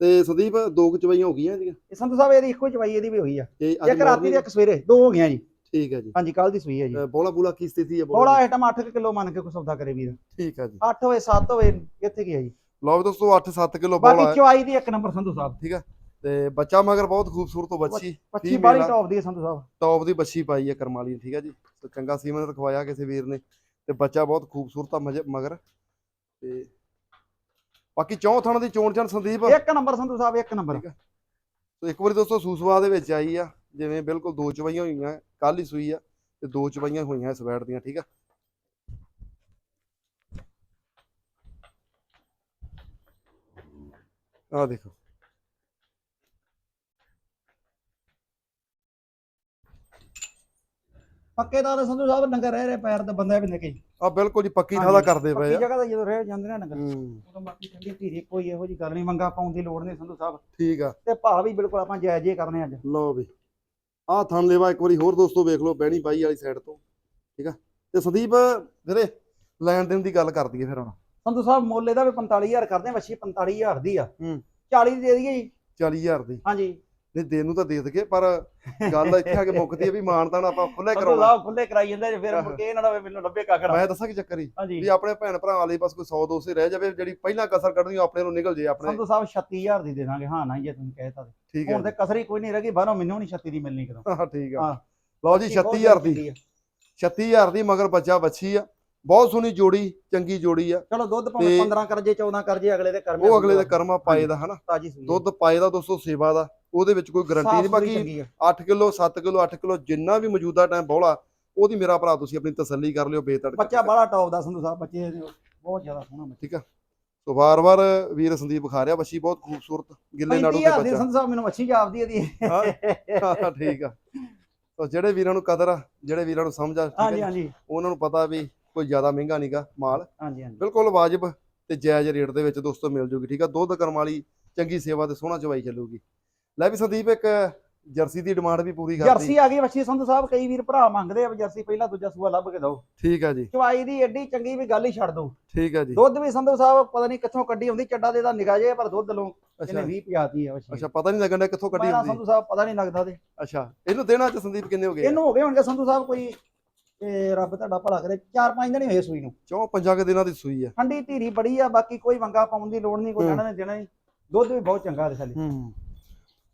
ਤੇ ਸੰਦੀਪ ਦੋ ਕੁ ਚਵਾਈਆਂ ਹੋ ਗਈਆਂ ਇਹਦੀਆਂ? ਇਹ ਸੰਧੂ ਸਾਹਿਬ ਇਹਦੀ ਇੱਕੋ ਚਵਾਈ ਇਹਦੀ ਵੀ ਹੋਈ ਆ। ਇੱਕ ਰਾਤੀ ਤੇ ਇੱਕ ਸਵੇਰੇ ਦੋ ਹੋ ਗਈਆਂ ਜੀ। ਠੀਕ ਹੈ ਜੀ। ਹਾਂਜੀ ਕੱਲ ਦੀ ਸੂਈ ਹੈ ਜੀ। ਬੋਲਾ ਬੂਲਾ ਕੀ ਸਥਿਤੀ ਹੈ ਬੋਲਾ ਆਈਟਮ 8 ਕਿਲੋ ਮੰਨ ਕੇ ਕੋਈ ਸੌਦਾ ਕਰੇ ਵੀਰ। ਠੀਕ ਹੈ ਜੀ। 8 ਹੋਵੇ 7 ਹੋਵੇ ਕਿੱਥੇ ਗਿਆ ਜੀ? ਲਓ ਵੀ ਦੋਸਤੋ 8-7 ਕਿਲੋ ਬੋਲਾ ਬਾਕੀ ਚਵਾਈ ਦੀ ਇੱਕ ਨੰਬਰ ਸੰਧੂ ਸਾਹਿਬ। ਤੇ ਬੱਚਾ ਮਗਰ ਬਹੁਤ ਖੂਬਸੂਰਤ ਬੱਚੀ ਪੱਚੀ female ਬਾਲੀ ਆ। ਟੌਪ ਦੀ ਹੈ ਸੰਧੂ ਸਾਹਿਬ। ਟੌਪ ਦੀ ਬੱਚੀ ਪਾਈ ਹੈ ਕਰਮਾਲੀ ਠੀਕ ਹੈ ਜੀ? ਤੇ ਚੰਗਾ ਸੀਮਨ ਰਖਵਾਇਆ ਕਿਸੇ ਵੀਰ ਨੇ। ਤੇ ਬੱਚਾ ਬਹੁਤ ਖੂਬਸੂਰਤ ਆ ਮਗਰ। ਤੇ ਬਾਕੀ ਚੌਂ ਥਣ ਦੀ ਚੋਣ ਚਣ ਸੰਦੀਪ। ਇੱਕ ਨੰਬਰ ਸੰਧੂ ਸਾਹਿਬ ਇੱਕ ਨੰਬਰ। ਠੀਕ ਸੋ ਇੱਕ ਵਾਰੀ ਦੋਸਤੋ ਸੂਸਵਾ ਦੇ ਵਿੱਚ ਆਈ ਆ। ਜਿਵੇਂ ਬਿਲਕੁਲ ਦੋ ਚਵਾਈਆਂ ਹੋਈਆਂ ਕੱਲ ਹੀ ਸੂਈ ਆ। ਤੇ ਦੋ ਚਵਾਈਆਂ ਹੋਈਆਂ ਇਸ ਦੀਆਂ ਠੀਕ ਆ? ਆ ਦੇਖੋ। ਪੱਕੇ ਦਾ ਸੰਧੂ ਸਾਹਿਬ ਨੰਗਰ ਰਹਿ ਰਹੇ ਪੈਰ ਤੇ ਬੰਦਾ ਵੀ ਨਿੱਕੇ ਆ ਬਿਲਕੁਲ ਜੀ ਪੱਕੀ ਥਾਂ ਦਾ ਕਰਦੇ ਪਏ ਆ। ਜਗ੍ਹਾ ਤੇ ਜਦੋਂ ਰਹਿ ਜਾਂਦੇ ਨੇ ਨੰਗਰ ਹੂੰ। ਉਦੋਂ ਬਾਕੀ ਠੰਡੀ ਧੀਰੀ ਕੋਈ ਇਹੋ ਜੀ ਗੱਲ ਨਹੀਂ ਮੰਗਾ ਪਾਉਣ ਦੀ ਲੋੜ ਨਹੀਂ ਸੰਧੂ ਸਾਹਿਬ। ਠੀਕ ਆ। ਤੇ ਭਾਅ ਵੀ ਬਿਲਕੁਲ ਆਪਾਂ ਜਾਇਜ਼ ਜੇ ਕਰਨੇ ਅੱਜ। ਲਓ ਵੀ। ਆਹ ਥਣ ਲੈਵਾ ਇੱਕ ਵਾਰੀ ਹੋਰ ਦੋਸਤੋ ਵੇਖ ਲਓ ਬਹਿਣੀ ਬਾਈ ਵਾਲੀ ਸਾਈਡ ਤੋਂ। ਠੀਕ ਆ। ਤੇ ਸੰਦੀਪ ਵੀਰੇ ਲੈਣ ਦੇਣ ਦੀ ਗੱਲ ਕਰ ਦਈਏ ਫਿਰ ਹੁਣ। ਸੰਧੂ ਸਾਹਿਬ ਮੁੱਲ ਇਹਦਾ ਵੀ 45000 ਕਰਦੇ ਆ ਵੱਛੀ 45000 ਦੀ ਆ। ਹੂੰ। 40 ਦੀ ਦੇ ਦਈਏ ਜੀ। 40000 ਦੀ। ਹਾਂਜੀ। ਨਹੀਂ ਦੇਣ ਨੂੰ ਤਾਂ ਦੇ ਦਗੇ ਪਰ ਗੱਲ ਇੱਥੇ ਆ ਕੇ ਮੁੱਕਦੀ ਹੈ ਵੀ ਮਾਨਤਾਨ ਆਪਾਂ ਖੁੱਲੇ ਸੰਧੂ ਕਰਾਉਣਾ। ਸਾਹਿਬ ਖੁੱਲੇ ਕਰਾਈ ਜਾਂਦੇ ਜੇ ਫਿਰ ਮੁੜ ਕੇ ਇਹਨਾਂ ਦਾ ਮੈਨੂੰ ਲੱਭੇ ਕਾਕੜਾ। ਮੈਂ ਦੱਸਾਂ ਕੀ ਚੱਕਰ ਹੀ ਵੀ ਆਪਣੇ ਭੈਣ ਭਰਾਵਾਂ ਲਈ ਬਸ ਕੋਈ 100 200 ਰਹਿ ਜਾਵੇ ਜਿਹੜੀ ਪਹਿਲਾਂ ਕਸਰ ਕੱਢਣੀ ਆਪਣੇ ਨੂੰ ਨਿਕਲ ਜੇ ਆਪਣੇ। ਸੰਧੂ ਸਾਹਿਬ 36000 ਦੀ ਦੇ ਦਾਂਗੇ। ਹਾਂ ਨਾ ਜੇ ਤੁਸੀਂ ਕਹਿਤਾ ਤੇ। ਠੀਕ ਹੈ ਹੁਣ ਤੇ ਕਸਰ ਹੀ ਕੋਈ ਨਹੀਂ ਰਹੀ ਬਾਹਰੋਂ ਮੈਨੂੰ ਨਹੀਂ 36 ਦੀ ਮਿਲਣੀ ਕਦੋਂ। ਹਾਂ ਠੀਕ ਆ। ਲਓ ਜੀ 36000 ਦੀ। 36000 ਦੀ ਮਗਰ ਬੱਚਾ ਬੱਚੀ ਆ। ਬਹੁਤ ਸੋਹਣੀ ਜੋੜੀ ਚੰਗੀ ਜੋੜੀ ਆ। ਚਲੋ ਦੁੱਧ ਭਾਵੇਂ ਤੇ- 15 ਕਰਜੇ 14 ਕਰਜੇ ਅਗਲੇ ਦੇ ਕਰਮੇ ਉਹ ਅਗਲੇ ਦੇ ਕਰਮਾ ਪਾਏ ਦਾ ਹਨਾ? ਤਾਜੀ ਸੂਈ ਦੁੱਧ ਪਾਏ ਦਾ ਦੋਸਤੋ ਸੇਵਾ ਦਾ ਉਹਦੇ ਵਿੱਚ ਕੋਈ ਗਾਰੰਟੀ ਨਹੀਂ ਬਾਕੀ 8 ਕਿਲੋ 7 ਕਿਲੋ 8 ਕਿਲੋ ਜਿੰਨਾ ਵੀ ਮੌਜੂਦਾ ਟਾਈਮ ਬੋਲਾ ਉਹਦੀ ਮੇਰਾ ਭਰਾ ਤੁਸੀਂ ਆਪਣੀ ਤਸੱਲੀ ਕਰ ਲਿਓ ਬੇਤੜ ਬੱਚਾ ਬੜਾ ਟੌਪ ਦਾ ਸੰਧੂ ਸਾਹਿਬ ਬੱਚੇ ਬਹੁਤ ਜ਼ਿਆਦਾ ਸੋਹਣਾ ਬੱਚਾ। ਠੀਕ ਆ? ਸੋ ਵਾਰ-ਵਾਰ ਵੀਰ ਸੰਦੀਪ ਬਖਾ ਰਿਹਾ ਬੱਚੀ ਬਹੁਤ ਖੂਬਸੂਰਤ ਗਿੱਲੇ ਨਾੜੂ ਤੇ 35000 ਦੀ ਬੱਚਾ। ਸੰਧੂ ਸਾਹਿਬ ਮੈਨੂੰ ਅੱਛੀ ਜਾਪਦੀ ਇਹਦੀ ਹਾਂ? ਠੀਕ ਆ। ਸੋ ਜਿਹੜੇ ਵੀਰਾਂ ਨੂੰ ਕਦਰ ਆ ਜਿਹੜੇ ਵੀਰਾਂ ਨੂੰ ਸਮਝ ਆ ਠੀਕ ਆ ਉਹਨਾਂ ਨੂੰ ਪਤਾ ਵੀ ਕੋਈ ਜ਼ਿਆਦਾ ਮਹਿੰਗਾ ਨਹੀਂਗਾ ਮਾਲ। ਹਾਂਜੀ ਹਾਂਜੀ। ਬਿਲਕੁਲ ਵਾਜਬ ਤੇ ਜਾਇਜ਼ ਰੇਟ ਦੇ ਵਿੱਚ ਦੋਸਤੋ ਮਿਲ ਜੂਗੀ ਠੀਕ ਆ? ਦੁੱਧ ਕਰਮ ਵਾਲੀ ਚੰਗੀ ਸੇਵਾ ਤੇ ਸੋਹਣਾ ਚਵਾਈ ਚੱਲੂਗੀ। ਲੈ ਵੀ ਸੰਦੀਪ ਇੱਕ ਜਰਸੀ ਦੀ ਡਿਮਾਂਡ ਵੀ ਪੂਰੀ ਕਰਦੀ ਜਰਸੀ ਆ ਗਈ ਬੱਚੀ ਸੰਧੂ ਸਾਹਿਬ ਕਈ ਵੀਰ ਭਰਾ ਮੰਗਦੇ ਆ ਜਰਸੀ ਪਹਿਲਾਂ ਦੂਜਾ ਸੂਆ ਲੱਭ ਕੇ ਦਿਓ। ਠੀਕ ਆ ਜੀ। ਚਵਾਈ ਦੀ ਐਡੀ ਚੰਗੀ ਵੀ ਗੱਲ ਹੀ ਛੱਡ ਦੋ। ਠੀਕ ਆ ਜੀ। ਦੁੱਧ ਵੀ ਸੰਧੂ ਸਾਹਿਬ ਪਤਾ ਨਹੀਂ ਕਿੱਥੋਂ ਕੱਢੀ ਹੁੰਦੀ ਚੱਡਾ ਦੇ ਦਾ ਨਿਗਾਹ ਜੇ ਪਰ ਦੁੱਧ ਲੋ ਇਹਨੇ ਅੱਛਾ 20 ਪਿਆਤੀ ਆ ਬੱਚੀ ਅੱਛਾ ਪਤਾ ਨਹੀਂ ਲੱਗਣ ਡਿਆ ਕਿੱਥੋਂ ਕੱਢੀ ਹੁੰਦੀ। ਸੰਧੂ ਸਾਹਿਬ ਪਤਾ ਨਹੀਂ ਲੱਗਦਾ ਤੇ। ਅੱਛਾ ਇਹਨੂੰ ਦੇਣਾ ਚ ਸੰਦੀਪ ਕਿੰਨੇ ਹੋ ਗਏ ਇਹਨੂੰ ਹੋ ਗਏ ਹੋਣਗੇ ਸੰਧੂ ਸਾਹਿਬ ਕੋਈ ਇਹ ਰੱਬ ਤੁਹਾਡਾ ਭਲਾ ਕਰੇ। 4-5 ਦਿਨ ਹੀ ਹੋਏ ਸੂਈ ਨੂੰ। ਚੌਂ ਪੰਜਾਂ ਕੁ ਦਿਨਾਂ ਦੀ ਸੂਈ ਆ। ਠੰਡੀ ਧੀਰੀ ਬੜੀ ਆ ਬਾਕੀ ਕੋਈ ਵੰਗਾ ਪਾਉਣ ਦੀ ਲੋੜ ਨਹੀਂ ਕੋਈ ਹੂੰ। ਨੇ ਦੇਣਾ ਨਹੀਂ। ਦੁੱਧ ਵੀ ਬਹੁਤ ਚੰਗਾ ਦੇ ਥੱਲੇ ਹੂੰ।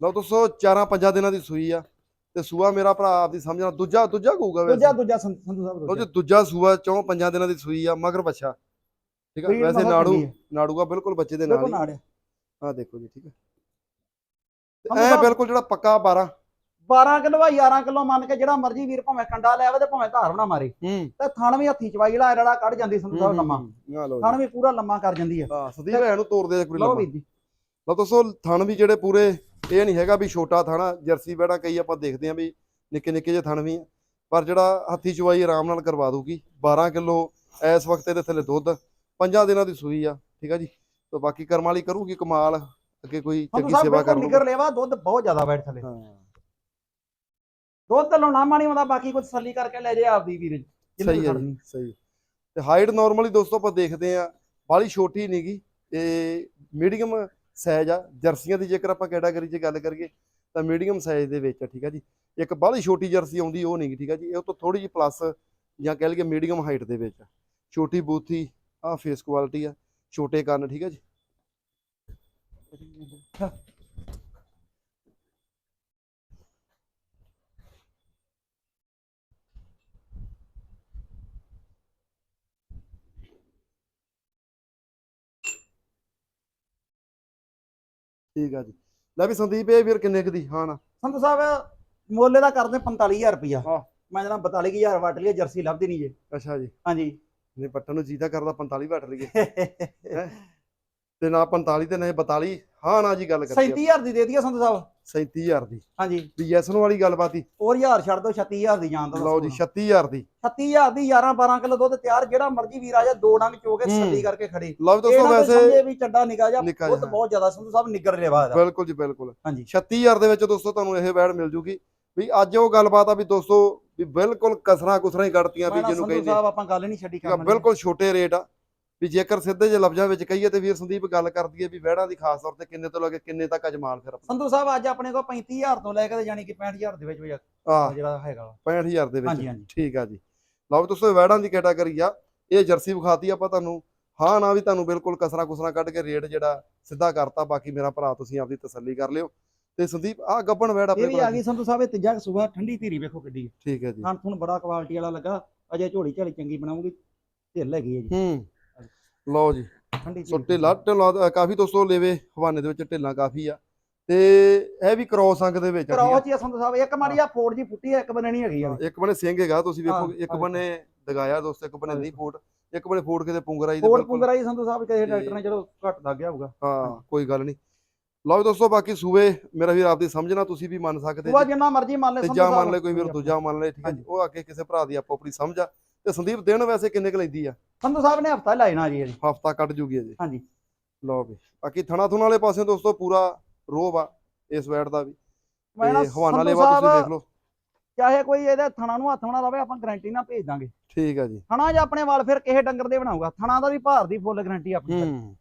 ਲਓ ਦੋਸਤੋ ਚਾਰਾਂ ਪੰਜਾਂ ਦਿਨਾਂ ਦੀ ਸੂਈ ਆ। ਤੇ ਸੂਆ ਮੇਰਾ ਭਰਾ ਆਪਦੀ ਸਮਝਣਾ ਦੂਜਾ ਦੂਜਾ ਕਹੂਗਾ ਵੈਸੇ। ਦੂਜਾ ਦੂਜਾ ਸੰਧੂ ਸਾਹਿਬ ਦੂਜਾ। ਦੂਜਾ ਸੂਆ ਚੌਂ ਪੰਜਾਂ ਦਿਨਾਂ ਦੀ ਸੂਈ ਆ ਮਗਰ ਬੱਚਾ ਠੀਕ ਆ ਵੈਸੇ ਨਾੜੂ ਆ। ਨਾੜੂਗਾ ਬਿਲਕੁਲ ਬੱਚੇ ਦੇ ਨਾਲ ਹੀ। ਆ। ਆ ਦੇਖੋ ਜੀ ਠੀਕ ਹੈ ਸੰਧੂ ਐ ਬਿਲਕੁਲ ਜਿਹੜਾ ਪੱਕਾ 12 12 ਕਿਲੋ ਆ 11 ਕਿਲੋ ਮੰਨ ਕੇ ਜਿਹੜਾ ਮਰਜ਼ੀ ਵੀਰ ਭਾਵੇਂ ਕੰਡਾ ਲੈ ਆਵੇ ਤੇ ਭਾਵੇਂ ਧਾਰ ਬਣਾ ਮਾਰੇ। ਹੂੰ। ਤੇ ਥਣ ਵੀ ਹੱਥੀ ਚਵਾਈ ਜਿਹੜਾ ਰੜਾ ਕੱਢ ਜਾਂਦੀ ਸੰਧੂ ਸਾਹਿਬ ਲੰਮਾ। ਆ ਲਓ ਥਣ ਵੀ ਪੂਰਾ ਲੰਮਾ ਕਰ ਜਾਂਦੀ ਆ। ਹਾਂ ਸੰਦੀਪ ਭੈਣ ਨੂੰ ਤੋੜ ਦੇ ਇੱਕ ਵਾਰੀ ਲਓ ਲੰਮਾ। ਵੀਰ ਜੀ। ਲਓ ਦੋਸਤੋ ਥਣ ਵੀ ਜਿਹੜੇ ਪੂਰੇ ਇਹ ਨਹੀਂ ਹੈਗਾ ਵੀ ਛੋਟਾ ਥਣਾ ਜਰਸੀ ਬੈੜਾ ਕਈ ਆਪਾਂ ਦੇਖਦੇ ਆਂ ਵੀ ਨਿੱਕੇ ਨਿੱਕੇ ਜਿਹੇ ਥਣ ਵੀ ਆ। ਪਰ ਜਿਹੜਾ ਹੱਥੀ ਚਵਾਈ ਆਰਾਮ ਨਾਲ ਕਰਵਾ ਦੂਗੀ 12 ਕਿਲੋ ਇਸ ਵਕਤ ਇਹਦੇ ਥੱਲੇ ਦੁੱਧ ਪੰਜਾਂ ਦਿਨਾਂ ਦੀ ਸੂਈ ਆ ਠੀਕ ਆ ਜੀ। ਤੇ ਬਾਕੀ ਕਰਮ ਵਾਲੀ ਕਰੂਗੀ ਕਮਾਲ ਅੱਗੇ ਕੋਈ ਚੰਗੀ ਸੇਵਾ ਕਰ ਨਿਕਰ ਲੈਵਾ ਦੁੱਧ ਬਹੁਤ ਜ਼ਿਆਦਾ ਬੈਠ ਥੱਲੇ। ਦੁੱਧ ਤੇ ਲਾਉਣਾ ਮਾਣੀ ਹੁੰਦਾ ਬਾਕੀ ਕੁਝ ਤਸੱਲੀ ਕਰਕੇ ਲੈ ਜੇ ਆਪਦੀ ਵੀਰ ਸਹੀ ਹੈ। ਜੀ ਸਹੀ ਤੇ ਹਾਈਟ ਨਾਰਮਲੀ ਦੋਸਤੋ ਆਪਾਂ ਦੇਖਦੇ ਆ ਬਾਲੀ ਛੋਟੀ ਨਹੀਂਗੀ ਤੇ ਮੀਡੀਅਮ ਸਾਈਜ਼ ਆ। ਜਰਸੀਆਂ ਦੀ ਜੇਕਰ ਆਪਾਂ ਕੈਟਾਗਰੀ 'ਚ ਗੱਲ ਕਰੀਏ ਤਾਂ ਮੀਡੀਅਮ ਸਾਈਜ਼ ਦੇ ਵਿੱਚ ਆ ਠੀਕ ਆ ਜੀ। ਇੱਕ ਬਾਲੀ ਛੋਟੀ ਜਰਸੀ ਆਉਂਦੀ ਉਹ ਨਹੀਂਗੀ ਠੀਕ ਆ ਜੀ। ਇਹ ਤੋਂ ਥੋੜੀ ਜਿਹੀ ਪਲੱਸ ਜਾਂ ਕਹਿ ਲਈਏ ਮੀਡੀਅਮ ਹਾਈਟ ਦੇ ਵਿੱਚ ਆ। ਛੋਟੀ ਬੂਥੀ ਆ ਫੇਸ ਕੁਆਲਿਟੀ ਆ ਛੋਟੇ ਕੰਨ ਠੀਕ ਆ ਜੀ। ਠੀਕ ਆ ਜੀ। ਲੈ ਵੀ ਸੰਦੀਪ ਇਹ ਵੀਰ ਕਿੰਨੇ ਕੁ ਦੀ? ਹਾਂ ਨਾ। ਸੰਧੂ ਸਾਹਿਬ ਮੋਲੇ ਦਾ ਕਰਦੇ 45000 ਰੁਪਇਆ ਹਾਂ। ਮੈਂ ਜਨਾ 42000 ਵਟ ਲਈ ਜਰਸੀ ਲੱਭਦੀ ਨਹੀਂ ਜੇ। ਅੱਛਾ ਜੀ। ਹਾਂਜੀ। ਨੇ ਪੱਟਣ ਨੂੰ ਜੀਦਾ ਕਰਦਾ 45 ਵੱਟ ਲਈਏ। ਤੇ ਨਾ 45 ਤੇ ਨਾ 42 ਹਾਂ ਨਾ ਜੀ ਗੱਲ ਕਰੀਏ। 37000 ਦੀ ਦੇ ਦਈਏ ਸੰਧੂ ਸਾਹਿਬ। 37000 ਦੀ। ਹਾਂਜੀ। ਵੀ ਯੈਸਨ ਵਾਲੀ ਗੱਲਬਾਤ ਹੀ ਹੋਰ ਹਜ਼ਾਰ ਛੱਡ ਦੋ 36000 ਦੀ ਜਾਣ ਦੋ ਲਓ ਜੀ 36000 ਦੀ। 36000 ਦੀ 11 12 ਕਿਲੋ ਦੁੱਧ ਤਿਆਰ ਜਿਹੜਾ ਮਰਜ਼ੀ ਵੀਰ ਆ ਜਾ ਦੋ ਡੰਗ ਚੋ ਕੇ। ਸੱਲੀ ਕਰਕੇ ਖੜੇ। ਲਓ ਦੋਸਤੋ ਵੈਸੇ ਵੀ ਚੱਡਾ ਨਿਕਾ ਜਾ ਜਿਹਾ। ਬਹੁਤ ਜ਼ਿਆਦਾ ਸੰਧੂ ਸਾਹਿਬ ਨਿਗਰ ਰੇਵਾ ਦਾ ਬਿਲਕੁਲ ਜੀ ਬਿਲਕੁਲ। ਹਾਂਜੀ। 36000 ਦੇ ਵਿੱਚ ਦੋਸਤੋ ਤੁਹਾਨੂੰ ਇਹ ਵੈੜ ਮਿਲ ਜੂਗੀ। ਵੀ ਅੱਜ ਉਹ ਗੱਲਬਾਤ ਆ ਵੀ ਦੋਸਤੋ ਵੀ ਬਿਲਕੁਲ ਕਸਰਾਂ ਕੁਸਰਾਂ ਹੀ ਕੱਢਤੀਆਂ ਵੀ ਜਿਹਨੂੰ ਕਹਿੰਦੇ। ਸਾਹਿਬ ਆਪਾਂ ਗੱਲ ਨਹੀਂ ਛੱਡੀ ਕਰਨ ਬਿਲਕੁਲ ਛੋਟੇ ਰੇਟ ਆ। ਵੀ ਜੇਕਰ ਸਿੱਧੇ ਜੇ ਲਫ਼ਜ਼ਾਂ ਵਿੱਚ ਕਹੀਏ ਤੇ ਵੀਰ ਸੰਦੀਪ ਗੱਲ ਕਰਦੀ ਹੈ ਵੀ ਵੈੜਾਂ ਦੀ ਖਾਸ ਤੌਰ ਤੇ ਕਿੰਨੇ ਤੋਂ ਲੈ ਕੇ ਕਿੰਨੇ ਤੱਕ ਅਜਮਾਲ ਫਿਰ ਆਪਣਾ? ਸੰਧੂ ਸਾਹਿਬ ਅੱਜ ਆਪਣੇ ਕੋਲ 35000 ਤੋਂ ਲੈ ਕੇ ਯਾਨੀ ਕਿ 65000 ਦੇ ਵਿੱਚ ਵਿੱਚ ਆ ਜਿਹੜਾ ਹੈਗਾ ਵਾ। 65000 ਦੇ ਵਿੱਚ। ਹਾਂਜੀ ਠੀਕ ਆ ਜੀ। ਲਓ ਵੀ ਦੋਸਤੋ ਇਹ ਵੈੜਾਂ ਦੀ ਕੈਟਾਗਰੀ ਆ। ਇਹ ਜਰਸੀ ਵਿਖਾਤੀ ਆਪਾਂ ਤੁਹਾਨੂੰ। ਹਾਂ ਨਾ ਵੀ ਤੁਹਾਨੂੰ ਬਿਲਕੁਲ ਕਸਰਾ ਕੁਸਰਾ ਕੱਢ ਕੇ ਰੇਟ ਜਿਹੜਾ ਸਿੱਧਾ ਕਰਤਾ। ਬਾਕੀ ਮੇਰਾ ਭਰਾ ਤੁਸੀਂ ਆਪਦੀ ਤਸੱਲੀ ਕਰ ਲਿਓ। ਤੇ ਸੰਦੀਪ ਆ ਗੱਬਣ ਵੈੜ ਇਹ ਆਪਣੇ ਵੀ ਕੋਲ ਆ ਗਈ ਸੰਧੂ ਸਾਹਿਬ ਇਹ ਤੀਜਾ ਸੂਬਾ ਠੰਡੀ ਧੀਰੀ ਵੇਖੋ ਕਿੱਡੀ ਠੀਕ ਹੈ ਜੀ। ਹਾਂ ਤੁਹਾਨੂੰ ਬੜਾ ਕੁਆਲਿਟੀ ਵਾਲਾ ਲੱਗਾ। ਅਜੇ ਝੋਲੀ ਝਾਲੀ ਚੰਗੀ ਬਣਾਉਂਗੀ। ਢਿੱਲ ਹੈਗੀ ਹੈ ਜੀ। ਹੂੰ। ਲਓ ਜੀ ਠੰਡੀ ਸੋ। ਢਿੱਲਾ ਢਿੱਲਾ ਕਾਫੀ ਦੋਸਤੋ ਲੇਵੇ ਹਵਾਨੇ ਦੇ ਵਿੱਚ ਢਿੱਲਾਂ ਕਾਫੀ ਆ। ਤੇ ਇਹ ਵੀ ਕ੍ਰੋਸ ਅੰਗ ਦੇ ਵਿੱਚ ਆ। ਜੀ ਸੰਧੂ ਸਾਹਿਬ ਇੱਕ ਮਾੜੀ ਆ ਫੋੜ ਜੀ ਫੁੱਟੀ ਆ ਇੱਕ ਬੰਨੇ ਨਹੀਂ ਹੈਗੀ ਆ। ਇੱਕ ਬਨੇ ਸਿੰਘ ਹੈਗਾ ਤੁਸੀਂ ਵੇਖੋ ਇੱਕ। ਬਨੇ ਦਗਾਇਆ ਦੋਸਤੋ ਇੱਕ ਬਨੇ। ਨਹੀਂ ਫੋਟ ਇੱਕ ਬਨੇ ਫੋਟ ਕੇ ਤੇ ਪੁੰਗਰਾਈ ਦੇ ਫੋੜ ਬਿਲਕੁਲ। ਪੁੰਗਰਾ ਜੀ ਸੰਧੂ ਸਾਹਿਬ ਕਿਸੇ ਡਾਕਟਰ ਨੇ ਚਲੋ ਘੱਟ ਲੱਗ ਗਿਆ ਹੋਊਗਾ। ਹਾਂ ਕੋਈ ਗੱਲ ਨਹੀਂ। ਲਓ ਜੀ ਦੋਸਤੋ ਬਾਕੀ ਸੂਏ ਮੇਰਾ ਵੀਰ ਆਪਦੀ ਸਮਝਣਾ ਤੁਸੀਂ ਵੀ ਮੰਨ ਸਕਦੇ ਉਹ ਜੀ। ਜਿੰਨਾ ਮਰਜ਼ੀ ਮੰਨ ਲੈ ਜਾਂ ਮੰਨ ਲੈ ਕੋਈ ਵੀਰ ਦੂਜਾ ਮੰਨ ਲੈ ਠੀਕ ਹੈ ਉਹ ਅੱਗੇ ਕਿਸੇ ਭਰਾ ਦੀ ਆਪੋ ਆਪਣੀ ਸਮਝ ਆ। ਤੇ ਸੰਦੀਪ ਦਿਨ ਵੈਸੇ ਕਿੰਨੇ ਕੁ ਲੈਂਦੀ ਆ? ਸੰਧੂ ਸਾਹਿਬ ਨੇ ਹਫਤਾ ਲਾਇਣਾ ਜੀ ਇਹਦੀ। ਹਫਤਾ ਕੱਢ ਜੂਗੀ ਅਜੇ ਹਾਂਜੀ। ਲਓ ਵੀ ਬਾਕੀ ਥਣਾ ਥੁਣਾ ਵਾਲੇ ਪਾਸੇ ਦੋਸਤੋ ਪੂਰਾ ਰੋਬ ਆ ਇਸ ਵੈਟ ਦਾ ਵੀ। ਮੈਂ ਨਾ ਹਵਾਨਾ ਲੇਵਾ ਤੁਸੀਂ ਦੇਖ ਲਓ। ਚਾਹੇ ਕੋਈ ਇਹਦੇ ਥਣਾ ਨੂੰ ਹੱਥ ਨਾ ਲਾਵੇ ਆਪਾਂ ਗਾਰੰਟੀ ਨਾਲ ਭੇਜ ਦਾਂਗੇ। ਠੀਕ ਆ ਜੀ। ਥਣਾ ਜਾਂ ਆਪਣੇ ਵਾਲ ਫਿਰ ਕਿਸੇ ਡੰਗਰ ਦੇ ਬਣਾਊਗਾ। ਥਣਾ ਦਾ ਵੀ ਭਾਰ ਦੀ ਫੁੱਲ ਗਾਰੰਟੀ ਆਪਣੀ ਹੂੰ।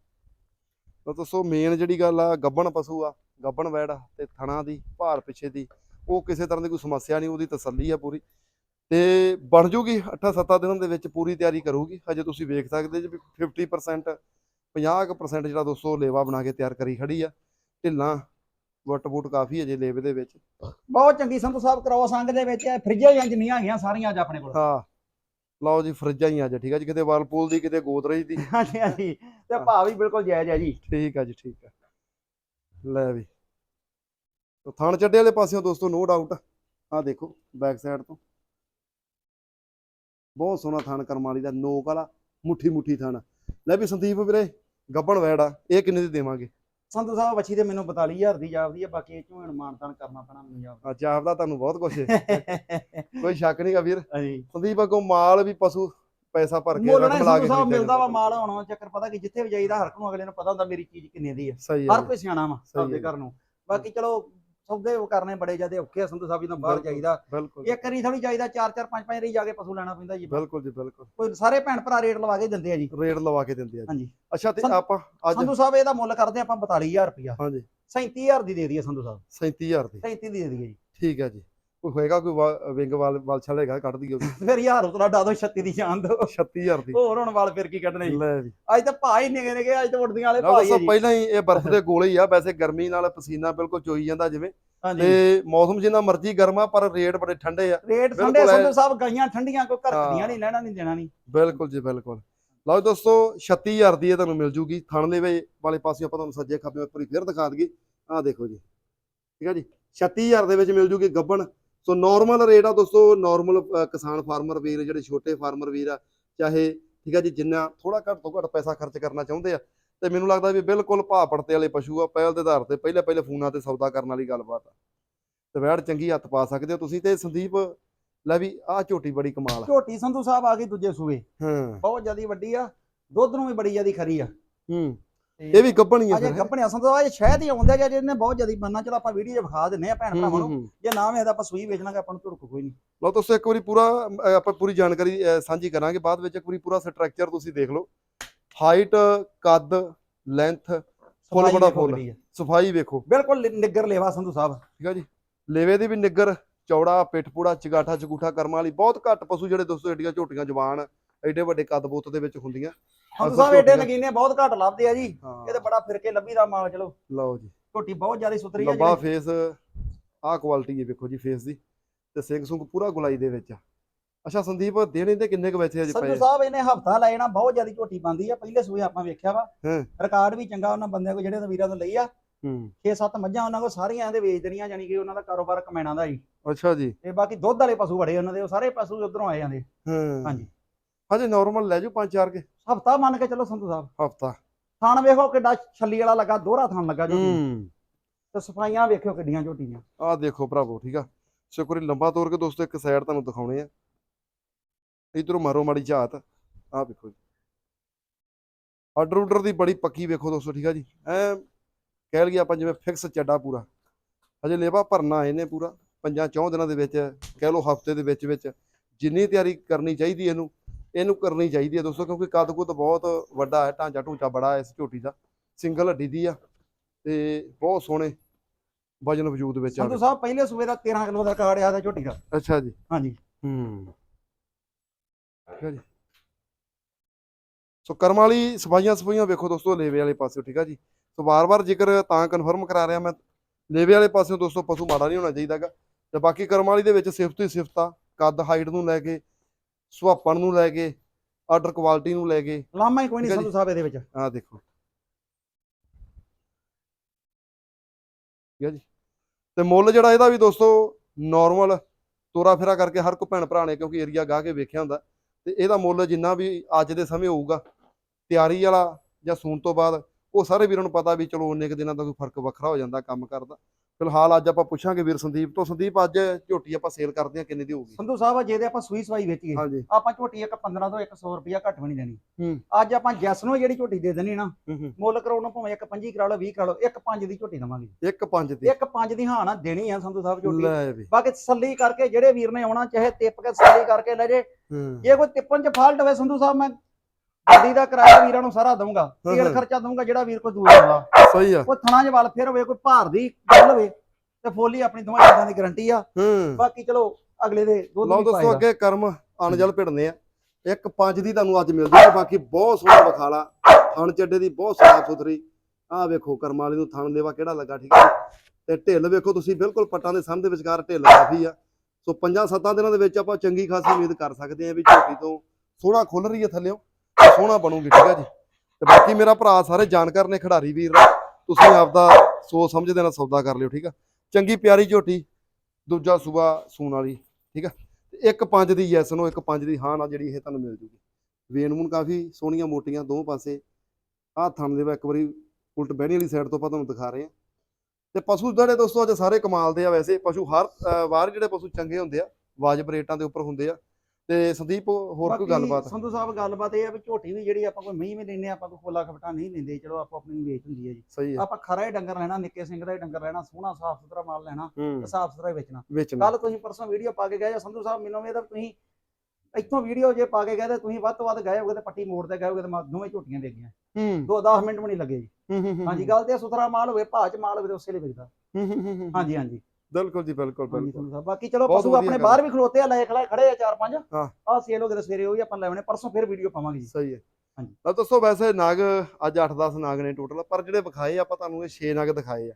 ਤਾਂ ਦੋਸਤੋ ਮੇਨ ਜਿਹੜੀ ਗੱਲ ਆ ਗੱਬਣ ਪਸ਼ੂ ਆ ਗੱਬਣ ਵੈੜ ਆ ਤੇ ਥਣਾ ਦੀ ਭਾਰ ਪਿੱਛੇ ਦੀ ਉਹ ਕਿਸੇ ਤਰ੍ਹਾਂ ਦੀ ਕੋਈ ਸਮੱਸਿਆ ਨਹੀਂ ਉਹਦੀ ਤਸੱਲੀ ਆ ਪੂਰੀ। ਤੇ ਬਣ ਜੂਗੀ 8-7 ਦਿਨਾਂ ਦੇ ਵਿੱਚ ਪੂਰੀ ਤਿਆਰੀ ਕਰੂਗੀ। ਹਜੇ ਤੁਸੀਂ ਵੇਖ ਸਕਦੇ ਜੀ ਵੀ 50% 50% ਜਿਹੜਾ ਦੋਸਤੋ ਲੇਵਾ ਬਣਾ ਕੇ ਤਿਆਰ ਕਰੀ ਖੜੀ ਆ। ਢਿੱਲਾਂ ਵਟ ਬੂਟ ਕਾਫੀ ਅਜੇ ਲੇਵੇ ਦੇ ਵਿੱਚ। ਬਹੁਤ ਚੰਗੀ ਸੰਧੂ ਸਾਹਿਬ ਕ੍ਰੋਸ ਅੰਗ ਦੇ ਵਿੱਚ ਫਰਿੱਜਾਂ ਜਾਂ ਜਿੰਨੀਆਂ ਹੈਗੀਆਂ ਸਾਰੀਆਂ ਅੱਜ ਆਪਣੇ ਕੋਲ। ਹਾਂ। ਲਓ ਜੀ ਫਰਿੱਜਾਂ ਹੀ ਅੱਜ ਠੀਕ ਆ ਜੀ ਕਿਤੇ ਵਾਲਪੂਲ ਦੀ ਕਿਤੇ ਗੋਦਰੇਜ ਦੀ। ਹਾਂਜੀ ਹਾਂਜੀ ਤੇ ਭਾਅ ਵੀ ਬਿਲਕੁਲ ਜਾਇਜ਼ ਹੈ ਜੀ। ਠੀਕ ਆ ਜੀ ਠੀਕ ਆ। ਲੈ ਵੀ। ਤੋ ਥਣ ਚੱਡੇ ਵਾਲੇ ਪਾਸਿਓਂ ਦੋਸਤੋ ਨੋ ਡਾਊਟ ਆ ਦੇਖੋ ਬੈਕ ਸਾਈਡ ਤੋਂ। ਬਹੁਤ ਸੋਹਣਾ ਥਣ ਕਰਮ ਵਾਲੀ ਦਾ ਨੋਕ ਵਾਲਾ ਮੁੱਠੀ ਮੁੱਠੀ ਥਣ ਲੈ ਵੀ ਸੰਦੀਪ ਵੀਰੇ ਗੱਬਣ ਵੈੜਾ ਇਹ ਕਿੰਨੇ ਦੀ ਦੇਵਾਂਗੇ? ਸੰਧੂ ਸਾਹਿਬ ਵੱਛੀ ਤੇ ਮੈਨੂੰ 42000 ਦੀ ਜਾਪਦੀ ਹੈ ਬਾਕੀ ਇਹ ਚੋਂ ਮਾਨਤਾਨ ਕਰਨਾ ਪੈਣਾ ਮੈਨੂੰ ਜਾਪਦਾ। ਅੱਛਾ ਆਪਦਾ ਤੁਹਾਨੂੰ ਬਹੁਤ ਕੁਛ। ਹੈ ਕੋਈ ਸ਼ੱਕ ਨਹੀਂਗਾ ਵੀਰ। ਹਾਂਜੀ। ਸੰਦੀਪ ਅੱਗੋਂ ਮਾਲ ਵੀ ਪਸ਼ੂ ਪੈਸਾ ਭਰ ਕੇ ਰਕਮ ਲਾ ਕੇ ਸਾਹਿਬ ਮਿਲਦਾ ਵਾ। ਮਾਲ ਆਉਣਾ ਚੱਕਰ ਪਤਾ ਕਿ ਜਿੱਥੇ ਵੀ ਜਾਈਦਾ ਹਰ ਨੂੰ ਅਗਲੇ ਨੂੰ ਪਤਾ ਹੁੰਦਾ ਮੇਰੀ ਚੀਜ਼ ਕਿੰਨੇ ਦੀ ਹੈ ਹਰ ਕੋਈ ਸਿਆਣਾ ਵਾ ਆਪਦੇ। ਘਰ ਨੂੰ। ਬਾਕੀ ਚਲੋ ਸੌਦੇ ਕਰਨੇ ਬੜੇ ਜ਼ਿਆਦੇ ਔਖੇ ਆ ਸੰਧੂ ਸਾਹਿਬ ਜਦੋਂ ਬਾਹਰ ਬਿਲਕੁਲ। ਜਾਈਦਾ। ਬਿਲਕੁਲ ਇੱਕ ਵਾਰੀ ਥੋੜੀ ਜਾਈਦਾ ਚਾਰ ਚਾਰ ਪੰਜ ਪੰਜ ਵਾਰੀ ਜਾ ਕੇ ਪਸ਼ੂ ਲੈਣਾ ਪੈਂਦਾ ਜੀ। ਬਿਲਕੁਲ ਜੀ ਬਿਲਕੁਲ। ਕੋਈ ਸਾਰੇ ਭੈਣ ਭਰਾ ਰੇਟ ਲਵਾ ਕੇ ਦਿੰਦੇ ਆ ਜੀ। ਰੇਟ ਲਵਾ ਕੇ ਦਿੰਦੇ ਆ ਜੀ। ਹਾਂਜੀ। ਅੱਛਾ ਤੇ ਆਪਾਂ ਅੱਜ ਸੰਧੂ ਸਾਹਿਬ ਇਹਦਾ ਮੁੱਲ ਕਰਦੇ ਆਪਾਂ 42000 ਰੁਪਇਆ। ਹਾਂਜੀ। 37000 ਦੀ ਦੇ ਦਈਏ ਸੰਧੂ ਸਾਹਿਬ। 37000 ਦੀ। 33 ਦੀ ਦੇ ਦਈਏ ਜੀ। ਠੀਕ ਹੈ ਜੀ। ਕੋਈ ਹੋਏਗਾ ਕੋਈ ਵਾ- ਵਿੰਗ ਵਾਲ ਵਾਲ ਛੜੇਗਾ ਕੱਢ ਦਿਓ ਫਿਰ ਯਾਰ ਉਤਲਾ ਡਾ ਦੋ 36 ਦੀ ਜਾਨ ਦੋ। 36000 ਦੀ। ਹੋਰ ਹੁਣ ਵਾਲ ਫਿਰ ਕੀ ਕੱਢਣੇ ਜੀ ਲੈ ਵੀ ਅੱਜ ਤਾਂ ਹੀ ਨਿਗੇ ਨਿਗੇ ਅੱਜ ਤਾਂ ਉੱਡਦੀਆਂ ਵਾਲੇ ਆ ਦੋਸਤੋ ਜੀ। ਪਹਿਲਾਂ ਹੀ ਇਹ ਬਰਫ਼ ਦੇ ਗੋਲੇ ਹੀ ਆ ਵੈਸੇ ਗਰਮੀ ਨਾਲ ਪਸੀਨਾ ਬਿਲਕੁਲ ਚੋਈ ਜਾਂਦਾ ਜਿਵੇਂ। ਹਾਂਜੀ। ਤੇ ਮੌਸਮ ਜਿੰਨਾ ਮਰਜ਼ੀ ਗਰਮਾ ਪਰ ਰੇਟ ਬੜੇ ਠੰਡੇ ਆ। ਰੇਟ ਬਿਲਕੁਲ ਠੰਡੇ। ਸੰਧੂ ਸਾਹਿਬ ਗਾਈਆਂ ਠੰਡੀਆਂ ਕੋਈ ਹਾਂ। ਦੀਆਂ ਨਹੀਂ ਲੈਣਾ ਨਹੀਂ ਦੇਣਾ ਨਹੀਂ ਬਿਲਕੁਲ ਜੀ ਬਿਲਕੁਲ। ਲਓ ਜੀ ਦੋਸਤੋ 36000 ਦੀ ਇਹ ਤੁਹਾਨੂੰ ਮਿਲ ਜੂਗੀ। ਥਣ ਦੇ ਵੇ ਵਾਲੇ ਪਾਸੇ ਆਪਾਂ ਤੁਹਾਨੂੰ ਸੱਜੇ ਖੱਬੇ ਉੱਪਰ ਹੀ ਫੇਰ ਦਿਖਾ ਦਈਏ। ਆਹ ਦੇਖੋ ਜੀ। ਠੀਕ ਹੈ ਜੀ। 36000 ਦੇ ਵਿੱਚ ਮਿਲ ਜੂਗੀ ਗੱਬਣ। ਸੋ ਨਾਰਮਲ ਰੇਟ ਆ ਦੋਸਤੋ ਨਾਰਮਲ ਕਿਸਾਨ ਫਾਰਮਰ ਵੀਰ ਜਿਹੜੇ ਛੋਟੇ ਫਾਰਮਰ ਵੀਰ ਆ ਚਾਹੇ ਠੀਕ ਹੈ ਜੀ ਜਿੰਨਾ ਥੋੜਾ ਘੱਟ ਤੋਂ ਘੱਟ ਪੈਸਾ ਖਰਚ ਕਰਨਾ ਚਾਹੁੰਦੇ ਆ ਤੇ ਮੈਨੂੰ ਲੱਗਦਾ ਵੀ ਬਿਲਕੁਲ ਭਾਅ ਪੜਤੇ ਵਾਲੇ ਪਸ਼ੂ ਆ ਪਹਿਲ ਦੇ ਆਧਾਰ ਤੇ ਪਹਿਲੇ ਪਹਿਲੇ ਫੋਨਾਂ ਤੇ ਸੌਦਾ ਕਰਨ ਵਾਲੀ ਗੱਲਬਾਤ ਆ। ਤੇ ਵੈੜ ਚੰਗੀ ਹੱਥ ਪਾ ਸਕਦੇ ਹੋ ਤੁਸੀਂ ਤੇ ਸੰਦੀਪ ਲੈ ਵੀ ਆਹ ਝੋਟੀ ਬੜੀ ਕਮਾਲ ਆ। ਝੋਟੀ ਸੰਧੂ ਸਾਹਿਬ ਆ ਗਈ ਦੂਜੇ ਸੂਏ ਹਾਂ। ਬਹੁਤ ਜਿਆਦੀ ਵੱਡੀ ਆ ਦੁੱਧ ਨੂੰ ਵੀ ਬੜੀ ਜਿਆਦੀ ਖਰੀ ਆ। ਹੂੰ। ਇਹ ਵੀ ਗੱਬਣੀ ਆ ਅਜੇ ਫਿਰ ਸੰਧੂ ਸਾਹਿਬ ਇਹ ਸ਼ਹਿਦ ਹੀ ਆਉਂਦਾ ਜਾਂ ਜਿਹਨੇ ਬਹੁਤ ਜਿਆਦੀ ਬੰਨਾ ਚਲੋ ਆਪਾਂ ਵੀਡੀਓ ਵਿਖਾ ਦਿੰਨੇ ਆ ਭੈਣ ਭਰਾਵਾਂ ਨੂੰ। ਜੇ ਨਾ ਵੇਖਦਾ ਆਪਾਂ ਸੂਈ ਵੇਚਣਾਗਾ ਆਪਾਂ ਨੂੰ ਝੁੜਕ ਕੋਈ ਨਹੀਂ। ਲਓ ਦੋਸਤੋ ਇੱਕ ਵਾਰੀ ਪੂਰਾ ਆਪਾਂ ਪੂਰੀ ਜਾਣਕਾਰੀ ਸਾਂਝੀ ਕਰਾਂਗੇ। ਬਾਅਦ ਵਿੱਚ ਇੱਕ ਵਾਰੀ ਪੂਰਾ ਸਟਰਕਚਰ ਤੁਸੀਂ ਦੇਖ ਲਓ। ਹਾਈਟ ਕੱਦ ਲੈਂਥ ਫੁੱਲ ਬੜਾ ਫੁੱਲ। ਸਫ਼ਾਈ ਵੇਖੋ। ਬਿਲਕੁਲ ਨਿੱਗਰ ਲੇਵਾ ਸੰਧੂ ਸਾਹਿਬ। ਠੀਕ ਆ ਜੀ? ਲੇਵੇ ਦੀ ਵੀ ਨਿੱਗਰ ਚੌੜਾ ਪਿੱਠ ਪੂੜਾ ਚਗਾਠਾ ਚਗੂਠਾ ਕਰਮਾਂ ਵਾਲੀ ਬਹੁਤ ਘੱਟ ਪਸ਼ੂ ਜਿਹੜੇ ਦੋਸਤੋ ਏਡੀਆਂ ਝੋਟੀਆਂ ਜਵਾਨ ਐਡੇ ਵੱਡੇ ਕੱਦ ਬੁੱਤ ਦੇ ਵਿੱਚ ਹੁੰਦੀਆਂ। ਸੰਧੂ ਅਸਲ ਸਾਹਿਬ ਏਡੇ ਨਗੀਨੇ ਬਹੁਤ ਘੱਟ ਲੱਭਦੇ ਆ ਜੀ। ਇਹ ਤੇ ਬੜਾ ਫਿਰਕੇ ਲੱਭੀ ਦਾ ਮਾਲ ਚਲੋ। ਲਓ ਜੀ। ਝੋਟੀ ਬਹੁਤ ਜਿਆਦੀ ਸੁਥਰੀ ਆ ਲੰਬਾ ਫੇਸ ਆਹ ਕੁਆਲਿਟੀ ਹੈ ਵੇਖੋ ਜੀ ਫੇਸ ਦੀ। ਤੇ ਸਿੰਘ ਸੁੰਗ ਪੂਰਾ ਗੁਲਾਈ ਦੇ ਵਿੱਚ ਆ। ਅੱਛਾ ਸੰਦੀਪ ਦੇਣੇ ਤੇ ਕਿੰਨੇ ਕੁ ਬੈਠੇ ਅਜੇ ਸੰਧੂ ਪਏ? ਸਾਹਿਬ ਇਹਨੇ ਹਫਤਾ ਲੈ ਜਾਣਾ ਬਹੁਤ ਜਿਆਦੀ ਝੋਟੀ ਪਾਉਂਦੀ ਆ। ਪਹਿਲੇ ਸੂਏ ਆਪਾਂ ਵੇਖਿਆ ਵਾ। ਹਾਂ। ਰਿਕਾਰਡ ਵੀ ਚੰਗਾ ਉਹਨਾਂ ਬੰਦਿਆਂ ਕੋ ਜਿਹੜੇ ਉਹਨਾਂ ਵੀਰਾਂ ਤੋਂ ਲਈ ਆ। ਹੂੰ। 6-7 ਮੱਝਾਂ ਉਹਨਾਂ ਕੋ ਸਾਰੀਆਂ ਇਹਦੇ ਵੇਚ ਦੇਣੀਆਂ ਜਾਨੀ ਕਿ ਉਹਨਾਂ ਦਾ ਕਾਰੋਬਾਰ ਕਮੈਣਾ ਦਾ ਜੀ। ਅੱਛਾ ਜੀ। ਤੇ ਬਾਕੀ ਦੁੱਧ ਵਾਲੇ ਪਸ਼ੂ ਬੜੇ ਉਹਨਾਂ ਦੇ ਉਹ ਸਾਰੇ ਪਸ਼ੂ ਉਧਰੋਂ ਆਏ ਜਾਂਦੇ। ਹਾਂ। ਹਾਂਜੀ। ਹਜੇ ਨਾਰਮਲ ਲੈ ਜਾਓ ਪੰਜ ਚਾਰ ਕੇ। ਹਫਤਾ ਮੰਨ ਕੇ ਚਲੋ ਸੰਧੂ ਸਾਹਿਬ। ਹਫਤਾ। ਥਾਣ ਵੇਖੋ ਕਿੱਡਾ ਛੱਲੀ ਵਾਲਾ ਲੱਗਾ ਦੋਹਰਾ ਥਾਣ ਲੱਗਾ। ਹੂੰ। ਤੇ ਸਫਾਈਆਂ ਵੇਖਿਓ ਕਿੱਡੀਆਂ ਝੋਟੀ ਦੀਆਂ ਆਹ ਦੇਖੋ ਭਰਾਵੋ ਠੀਕ ਆ? ਸੋ ਇੱਕ ਵਾਰੀ ਲੰਬਾ ਤੋਰ ਕੇ ਦੋਸਤੋ ਇੱਕ ਸਾਈਡ ਤੁਹਾਨੂੰ ਦਿਖਾਉਣੇ ਆ। ਇਧਰੋਂ ਮਾਰੋ ਮਾੜੀ ਝਾਤ। ਆਹ ਵੇਖੋ ਜੀ। ਆਰਡਰ ਆਰਡਰ ਦੀ ਬੜੀ ਪੱਕੀ ਵੇਖੋ ਦੋਸਤੋ ਠੀਕ ਆ ਜੀ? ਐ ਕਹਿ ਲਈਏ ਆਪਾਂ ਜਿਵੇਂ ਫਿਕਸ ਚੱਡਾ ਪੂਰਾ। ਹਜੇ ਲੇਵਾ ਭਰਨਾ ਇਹਨੇ ਪੂਰਾ। ਪੰਜਾਂ ਚੌਂ ਦਿਨਾਂ ਦੇ ਵਿੱਚ ਕਹਿ ਲਓ ਹਫ਼ਤੇ ਦੇ ਵਿੱਚ ਵਿੱਚ ਜਿੰਨੀ ਤਿਆਰੀ ਕਰਨੀ ਚਾਹੀਦੀ ਇਹਨੂੰ ਇਹਨੂੰ ਕਰਨੀ ਚਾਹੀਦੀ ਹੈ ਦੋਸਤੋ ਕਿਉਂਕਿ ਕੱਦ ਕੁੱਦ ਬਹੁਤ ਵੱਡਾ ਹੈ ਢਾਂਚਾ ਢੂੰਚਾ ਬੜਾ ਹੈ ਇਸ ਝੋਟੀ ਦਾ। ਸਿੰਗਲ ਹੱਡੀ ਦੀ ਆ ਤੇ ਬਹੁਤ ਸੋਹਣੇ ਵਜਨ ਵਜੂਦ ਵਿੱਚ ਆ ਸੰਧੂ ਸਾਹਿਬ ਪਹਿਲੇ ਸੂਏ ਦਾ 13 ਕਿਲੋ ਦਾ ਕਾਰਡ ਆ ਦਾ ਝੋਟੀ ਦਾ? ਅੱਛਾ ਜੀ। ਹਾਂਜੀ। ਹੂੰ। ਠੀਕ ਹੈ ਜੀ। ਸੋ ਕਰਮ ਵਾਲੀ ਸਫਾਈਆਂ ਸਫਾਈਆਂ ਵੇਖੋ ਦੋਸਤੋ ਲੇਵੇ ਵਾਲੇ ਪਾਸੇ ਠੀਕ ਆ ਜੀ? ਸੋ ਵਾਰ-ਵਾਰ ਜ਼ਿਕਰ ਤਾਂ ਕਨਫਰਮ ਕਰਾ ਰਿਹਾ ਮੈਂ ਲੇਵੇ ਵਾਲੇ ਪਾਸੇ ਦੋਸਤੋ ਪਸ਼ੂ ਮਾੜਾ ਨਹੀਂ ਹੋਣਾ ਚਾਹੀਦਾਗਾ ਤੇ ਬਾਕੀ ਕਰਮ ਵਾਲੀ ਦੇ ਵਿੱਚ ਸਿਫਤ ਹੀ ਸਿਫਤ ਆ ਕੱਦ ਹਾਈਟ ਨੂੰ ਲੈ ਕੇ ਸੁਹਾਪਣ ਨੂੰ ਲੈ ਕੇ ਆਰਡਰ ਕੁਆਲਿਟੀ ਨੂੰ ਲੈ ਕੇ। ਲਾਮਾ ਹੀ ਕੋਈ ਨਹੀਂ ਸੰਧੂ ਸਾਹਿਬ ਇਹਦੇ ਵਿੱਚ। ਆਹ ਦੇਖੋ। ਠੀਕ ਹੈ ਜੀ? ਤੇ ਮੁੱਲ ਜਿਹੜਾ ਇਹਦਾ ਵੀ ਦੋਸਤੋ ਨਾਰਮਲ ਤੋਰਾ ਫੇਰਾ ਕਰਕੇ ਹਰ ਕੋ ਭੈਣ ਭਰਾ ਨੇ ਕਿਉਂਕਿ ਏਰੀਆ ਗਾ ਕੇ ਵੇਖਿਆ ਹੁੰਦਾ। ਤੇ ਇਹਦਾ ਮੁੱਲ ਜਿੰਨਾ ਵੀ ਅੱਜ ਦੇ ਸਮੇਂ ਹੋਊਗਾ ਤਿਆਰੀ ਵਾਲਾ ਜਾਂ ਸੂਣ ਤੋਂ ਬਾਅਦ ਉਹ ਸਾਰੇ ਵੀਰਾਂ ਨੂੰ ਪਤਾ ਵੀ ਚਲੋ ਉਹਨੇ ਕੁ ਦਿਨਾਂ ਦਾ ਕੋਈ ਫ਼ਰਕ ਵੱਖਰਾ ਹੋ ਜਾਂਦਾ ਕੰਮ ਕਰਦਾ। ਫਿਲਹਾਲ ਅੱਜ ਆਪਾਂ ਪੁੱਛਾਂਗੇ ਵੀਰ ਸੰਦੀਪ ਤੋਂ। ਸੰਦੀਪ ਅੱਜ ਝੋਟੀ ਆਪਾਂ ਸੇਲ ਕਰਦੇ ਆ ਕਿੰਨੇ ਦੀ ਹੋਊਗੀ? ਸੰਧੂ ਸਾਹਿਬ ਜੇ ਤੇ ਆਪਾਂ ਸੂਈ ਸਵਾਈ ਵੇਚੀਏ। ਆਪਾਂ ਝੋਟੀ ਇੱਕ 15 ਤੋਂ 100 ਰੁਪਿਆ ਘੱਟ ਵੀ ਨਹੀਂ ਦੇਣੀ। ਅੱਜ ਆਪਾਂ ਜੈਸ ਨੂੰ ਜਿਹੜੀ ਝੋਟੀ ਦੇ ਦੇਣੀ ਨਾ ਮੁੱਲ ਕਰਾਉਣਾ ਭਾਵੇਂ ਇੱਕ 25 ਕਰਾ ਲਓ 20 ਕਰਾ ਲਓ ਇੱਕ 5 ਦੀ ਝੋਟੀ ਦਵਾਂਗੇ। ਇੱਕ ਪੰਜ ਦੀ। ਇੱਕ 5 ਦੀ ਹਾਂ ਨਾ ਦੇਣੀ ਆ ਸੰਧੂ ਸਾਹਿਬ ਝੋਟੀ। ਬਾਕੀ ਤਸੱਲੀ ਕਰਕੇ ਜਿਹੜੇ ਵੀਰ ਨੇ ਆਉਣਾ ਚਾਹੇ ਟਿੱਪ ਕੇ ਤਸੱਲੀ ਕਰਕੇ ਲੈ ਜੇ। ਜੇ ਕੋਈ ਟਿੱਪਣ ਚ ਫਾਲਟ ਹੋਵੇ ਸੰਧੂ ਸਾਹਿਬ ਮੈਂ ਗੱਡੀ ਦਾ ਕਿਰਾਇਆ ਵੀਰਾਂ ਨੂੰ ਸਾਰਾ ਦਊਂਗਾ ਤੇਲ। ਖਰਚਾ ਦਊਂਗਾ ਜਿਹੜਾ ਵੀਰ ਕੋਈ ਦੂਰ ਆਉਂਦਾ ਸਹੀ ਆ। ਕੋਈ ਥਣਾ ਚ ਵੱਲ ਫਿਰ ਹੋਵੇ ਕੋਈ ਭਾਰ ਦੀ ਗੱਲ ਹੋਵੇ ਤੇ ਫੋਲੀ ਆਪਣੀ ਦੋਵਾਂ ਚੀਜ਼ਾਂ ਦੀ ਗਾਰੰਟੀ ਆ। ਬਾਕੀ ਚਲੋ ਅਗਲੇ ਦੇ ਦੁੱਧ ਲਓ ਪਾਏਗਾ। ਅੱਗੇ ਕਰਮ ਅਣਜਲ ਭਿੜਨੇ ਆ। ਇੱਕ ਪੰਜ ਦੀ ਤੁਹਾਨੂੰ ਅੱਜ ਮਿਲ ਜੂਗੀ ਬਾਕੀ ਬਹੁਤ ਸੋਹਣਾ ਵਿਖਾਲਾ ਥਣ ਚੱਡੇ ਦੀ ਬਹੁਤ ਸਾਫ਼ ਸੁਥਰੀ। ਆਹ ਵੇਖੋ ਕਰਮ ਵਾਲੀ ਨੂੰ ਥਣ ਦੇਵਾ ਕਿਹੜਾ ਲੱਗਾ ਠੀਕ ਹੈ ਤੇ ਢਿੱਲ ਵੇਖੋ ਤੁਸੀਂ ਬਿਲਕੁਲ ਪੱਟਾਂ ਦੇ ਦੇ ਵਿਚਕਾਰ ਢਿੱਲ ਕਾਫੀ ਆ। ਸੋ ਪੰਜਾਂ ਸੱਤਾਂ ਦਿਨਾਂ ਦੇ ਵਿੱਚ ਆਪਾਂ ਚੰਗੀ ਖਾਸੀ ਉਮੀਦ ਕਰ ਸਕਦੇ ਆ ਵੀ ਝੋਟੀ ਤੋਂ ਸੋਹਣਾ ਖੁੱਲ ਰਹੀ ਹੈ ਥੱਲਿਓ। ਸੋਹਣਾ ਬਣੂਗੀ ਠੀਕ ਆ ਜੀ। ਤੇ ਬਾਕੀ ਮੇਰਾ ਭਰਾ ਸਾਰੇ ਜਾਣਕਾਰ ਨੇ ਖਿਡਾਰੀ ਵੀਰ ਤੁਸੀਂ ਆਪਦਾ ਸੋਚ ਸਮਝ ਦੇ ਨਾਲ ਸੌਦਾ ਕਰ ਲਿਓ ਠੀਕ ਆ। ਚੰਗੀ ਪਿਆਰੀ ਝੋਟੀ ਦੂਜਾ ਸੂਬਾ ਸੂਣ ਵਾਲੀ ਠੀਕ ਆ। ਇੱਕ ਪੰਜ ਦੀ ਯੈਸ ਨੂੰ ਇੱਕ ਪੰਜ ਦੀ ਹਾਂ ਨਾਲ ਜਿਹੜੀ ਇਹ ਤੁਹਾਨੂੰ ਮਿਲ ਜੂਗੀ। ਵੇਨਮੂਨ ਕਾਫੀ ਸੋਹਣੀਆਂ ਮੋਟੀਆਂ ਦੋ ਪਾਸੇ। ਆਹ ਥੰਮ ਦੇ ਵਾ ਇੱਕ ਵਾਰੀ ਉਲਟ ਬਹਿਣੀ ਵਾਲੀ ਸਾਈਡ ਤੋਂ ਆਪਾਂ ਤੁਹਾਨੂੰ ਦਿਖਾ ਰਹੇ ਆ ਤੇ ਪਸ਼ੂ ਜਿਹੜੇ ਦੋਸਤੋ ਅੱਜ ਸਾਰੇ ਕਮਾਲ ਦੇ ਆ ਵੈਸੇ। ਪਸ਼ੂ ਹਰ ਅਹ, ਵਾਰ ਜਿਹੜੇ ਪਸ਼ੂ ਚੰਗੇ ਹੁੰਦੇ ਆ ਵਾਜਬ ਰੇਟਾਂ ਦੇ ਉੱਪਰ ਹੁੰਦੇ ਆ। ਤੇ ਸੰਦੀਪ ਹੋਰ ਕੋਈ ਗੱਲਬਾਤ? ਸੰਧੂ ਸਾਹਿਬ ਗੱਲਬਾਤ ਇਹ ਆ ਵੀ ਝੋਟੀ ਵੀ ਜਿਹੜੀ ਆਪਾਂ ਕੋਈ ਮਹੀਂ ਵੀ ਲੈਨੇ ਆਪਾਂ ਕੋਈ ਖੋਲਾ ਖਪਟਾ ਨਹੀਂ ਲੈਂਦੇ ਚਲੋ ਆਪਾਂ ਆਪਣੀ ਵੇਚ ਹੁੰਦੀ ਹੈ ਜੀ। ਆਪਾਂ ਖਰਾ ਹੀ ਡੰਗਰ ਲੈਣਾ ਨਿੱਕੇ ਸਿੰਘ ਦਾ ਹੀ ਡੰਗਰ ਲੈਣਾ ਸੋਹਣਾ ਸਾਫ਼ ਸੁਥਰਾ ਮਾਲ ਲੈਣਾ ਤੇ ਸਾਫ਼ ਸੁਥਰਾ ਹੀ ਵੇਚਣਾ। ਕੱਲ ਤੁਸੀਂ ਪਰਸੋਂ ਵੀਡੀਓ ਪਾ ਕੇ ਗਏ ਸੰਧੂ ਸਾਹਿਬ ਮੈਨੂੰ ਇਹ ਤਾਂ ਤੁਸੀਂ ਇੱਥੋਂ ਵੀਡੀਓ ਜੇ ਪਾ ਕੇ ਗਏ ਤੇ ਤੁਸੀਂ ਵੱਧ ਤੋਂ ਵੱਧ ਗਏ ਹੋਗੇ ਤੇ ਪੱਟੀ ਮੋੜ ਤੇ ਗਏ ਹੋਗੇ ਤੇ ਦੋਵੇਂ ਝੋਟੀਆਂ ਦੇ ਗਈਆਂ। ਦੋ 10 ਮਿੰਟ ਵੀ ਨਹੀਂ ਲੱਗੇ ਜੀ। ਹਾਂਜੀ ਗੱਲ ਤੇ ਸੁਥਰਾ ਮਾਲ ਹੋਵੇ ਭਾਅ ਚ ਮਾਲ ਹੋਵੇ ਤੇ ਉਸੇ ਲਈ ਵਿਕਦਾ ਹੂੰ। ਹਾਂਜੀ ਹਾਂਜੀ। ਬਿਲਕੁਲ ਜੀ ਬਿਲਕੁਲ ਹਾਂਜੀ ਬਿਲਕੁਲ। ਸਾਹਿਬ ਬਾਕੀ ਚਲੋ ਪਸ਼ੂ ਆਪਣੇ। ਬਾਹਰ ਵੀ ਖਲੋਤੇ ਆ ਲੈ ਖੜਾ ਖੜੇ ਆ ਚਾਰ ਪੰਜ। ਆਹ ਸੇਲ ਹੋ ਗਏ ਸਵੇਰੇ ਉਹ ਵੀ ਆਪਾਂ ਲੈਵਣੇ ਪਰਸੋਂ ਫਿਰ ਵੀਡੀਓ ਪਾਵਾਂਗੇ ਜੀ। ਸਹੀ ਹੈ। ਹਾਂਜੀ। ਤਾਂ ਦੋਸਤੋ ਵੈਸੇ ਨਾਗ ਅੱਜ 8-10 ਨਾਗ ਨੇ ਟੋਟਲ ਪਰ ਜਿਹੜੇ ਵਿਖਾਏ ਆਪਾਂ ਤੁਹਾਨੂੰ ਇਹ 6 ਨਾਗ ਦਿਖਾਏ ਆ।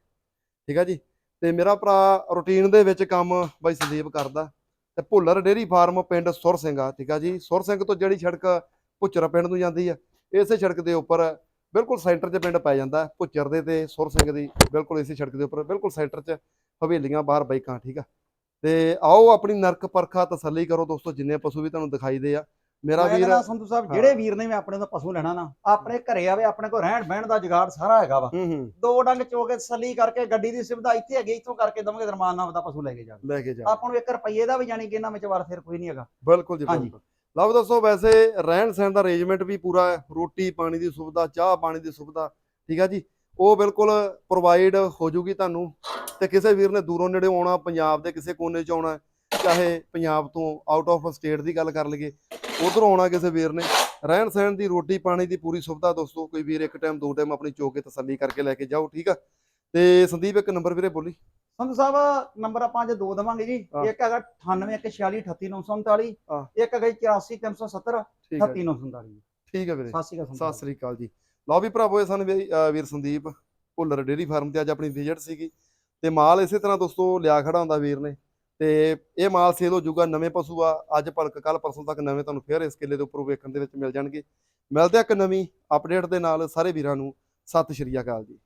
ਠੀਕ ਆ ਜੀ? ਤੇ ਮੇਰਾ ਭਰਾ ਰੂਟੀਨ ਦੇ ਵਿੱਚ ਕੰਮ ਬਾਈ ਸੰਦੀਪ ਕਰਦਾ। ਤੇ ਭੁੱਲਰ ਡੇਰੀ ਫਾਰਮ ਪਿੰਡ ਸੁਰ ਸਿੰਘ ਆ ਠੀਕ ਆ ਜੀ? ਸੁਰ ਸਿੰਘ ਤੋਂ ਜਿਹੜੀ ਸੜਕ ਭੁੱਚਰ ਪਿੰਡ ਨੂੰ ਜਾਂਦੀ ਆ ਇਸੇ ਸੜਕ ਦੇ ਉੱਪਰ ਬਿਲਕੁਲ ਸੈਂਟਰ 'ਚ ਪਿੰਡ ਪੈ ਜਾਂਦਾ। ਭੁੱਚਰ ਦੇ ਤੇ ਸੁਰ ਸਿੰਘ ਦੀ ਬਿਲਕੁਲ ਇਸੇ ਸੜਕ ਦੇ ਉੱਪਰ ਬਿਲਕੁਲ ਸੈਂਟਰ 'ਚ। ਹਵੇਲੀਆਂ ਬਾਹਰ ਬਾਈਕਾਂ ਠੀਕ ਆ? ਤੇ ਆਓ ਆਪਣੀ ਨਰਕ ਪਰਖਾ ਤਸੱਲੀ ਕਰੋ ਦੋਸਤੋ ਜਿੰਨੇ ਪਸ਼ੂ ਵੀ ਤੁਹਾਨੂੰ ਦਿਖਾਈ ਦੇ ਆ। ਮੇਰਾ ਵੀਰ ਸੰਧੂ ਸਾਹਿਬ ਜਿਹੜੇ ਵੀਰ ਨੇ ਵੀ ਆਪਣੇ ਤੋਂ ਪਸ਼ੂ ਲੈਣਾ ਨਾ ਆਪਣੇ ਘਰੇ ਆਵੇ ਆਪਣੇ ਕੋਲ ਰਹਿਣ ਬਹਿਣ ਦਾ ਜੁਗਾੜ ਸਾਰਾ ਹੈਗਾ ਵਾ। ਦੋ ਡੰਗ ਚੋ ਕੇ ਤਸੱਲੀ ਕਰਕੇ ਗੱਡੀ ਦੀ ਸੁਵਿਧਾ ਇੱਥੇ ਹੈਗੀ ਇੱਥੋਂ ਕਰਕੇ ਦਵਾਂਗੇ ਦਰਮਾਨ ਨਾਲ ਦਾ ਪਸ਼ੂ ਲੈ ਕੇ ਜਾਵੇ ਲੈ ਕੇ ਜਾ ਆਪਾਂ ਨੂੰ 1 ਰੁਪਏ ਦਾ ਵੀ ਜਾਣੀ ਕਿ ਇਹਨਾਂ ਵਿੱਚ ਵਾਰ ਫਿਰ ਕੋਈ ਨਹੀਂ ਹੈਗਾ। ਬਿਲਕੁਲ ਜੀ। ਬਿਲਕੁਲ। ਲਓ ਦੱਸੋ ਵੈਸੇ ਰਹਿਣ ਸਹਿਣ ਦਾ ਅਰੇਂਜਮੈਂਟ ਵੀ ਪੂਰਾ ਹੈ। ਰੋਟੀ ਪਾਣੀ ਦੀ ਸੁਵਿਧਾ ਚਾਹ ਪਾਣੀ ਦੀ ਸੁਵਿਧਾ ਠੀਕ ਆ ਜੀ? ਉਹ ਬਿਲਕੁਲ ਪ੍ਰੋਵਾਈਡ ਹੋ ਜੂਗੀ ਤੁਹਾਨੂੰ ਤੇ ਕਿਸੇ ਵੀਰ ਨੇ ਦੂਰੋਂ ਨੇੜੇ ਆਉਣਾ ਪੰਜਾਬ ਦੇ ਕਿਸੇ ਕੋਨੇ 'ਚ ਆਉਣਾ ਚਾਹੇ ਪੰਜਾਬ ਤੋਂ ਆਊਟ ਆਫ ਸਟੇਟ ਦੀ ਗੱਲ ਕਰ ਲਈਏ ਉਧਰੋਂ ਆਉਣਾ ਕਿਸੇ ਵੀਰ ਨੇ ਰਹਿਣ ਸਹਿਣ ਦੀ ਰੋਟੀ ਪਾਣੀ ਦੀ ਪੂਰੀ ਸੁਵਿਧਾ ਦੋਸਤੋ ਕੋਈ ਵੀਰ ਇੱਕ ਟਾਈਮ ਦੋ ਟਾਈਮ ਆਪਣੀ ਚੋ ਕੇ ਤਸੱਲੀ ਕਰਕੇ ਲੈ ਕੇ ਜਾਓ ਠੀਕ ਆ? ਤੇ ਸੰਦੀਪ ਇੱਕ ਨੰਬਰ ਵੀਰੇ ਬੋਲੀ। ਸੰਧੂ ਸਾਹਿਬ ਨੰਬਰ ਆਪਾਂ ਅੱਜ ਦੋ ਦਵਾਂਗੇ ਜੀ। ਇੱਕ ਹੈਗਾ 9816438939 ਹਾਂ। ਇੱਕ ਹੈਗਾ 84370 ਠੀਕ ਹੈ 38939 ਠੀਕ ਹੈ ਵੀਰੇ। ਸਤਿ ਸ਼੍ਰੀ ਅਕਾਲ ਸਤਿ ਸ੍ਰੀ ਅਕਾਲ ਜੀ। ਲਓ ਵੀ ਭਰਾਵੋ, ਇਹ ਸਨ ਵੀਰ ਸੰਦੀਪ ਭੁੱਲਰ ਡੇਰੀ ਫਾਰਮ ਤੇ ਅੱਜ ਆਪਣੀ ਵਿਜ਼ਿਟ ਸੀਗੀ ਤੇ ਮਾਲ ਇਸੇ ਤਰ੍ਹਾਂ ਦੋਸਤੋ ਲਿਆ ਖੜਾ ਹੁੰਦਾ ਵੀਰ ਨੇ ਤੇ ਇਹ ਮਾਲ ਸੇਲ ਹੋ ਜਾਊਗਾ ਨਵੇਂ ਪਸ਼ੂ ਆ, ਅੱਜ ਭਲਕ ਕੱਲ ਪਰਸੋਂ ਤੱਕ ਨਵੇਂ ਤੁਹਾਨੂੰ ਫੇਰ ਇਸ ਕਿੱਲੇ ਦੇ ਉੱਪਰ ਵੇਖਣ ਦੇ ਵਿੱਚ ਮਿਲ ਜਾਣਗੇ। ਮਿਲਦੇ ਆ ਇੱਕ ਨਵੀਂ ਅਪਡੇਟ ਦੇ ਨਾਲ ਸਾਰੇ ਵੀਰਾਂ ਨੂੰ, ਸਤਿ ਸ਼੍ਰੀ ਅਕਾਲ ਜੀ।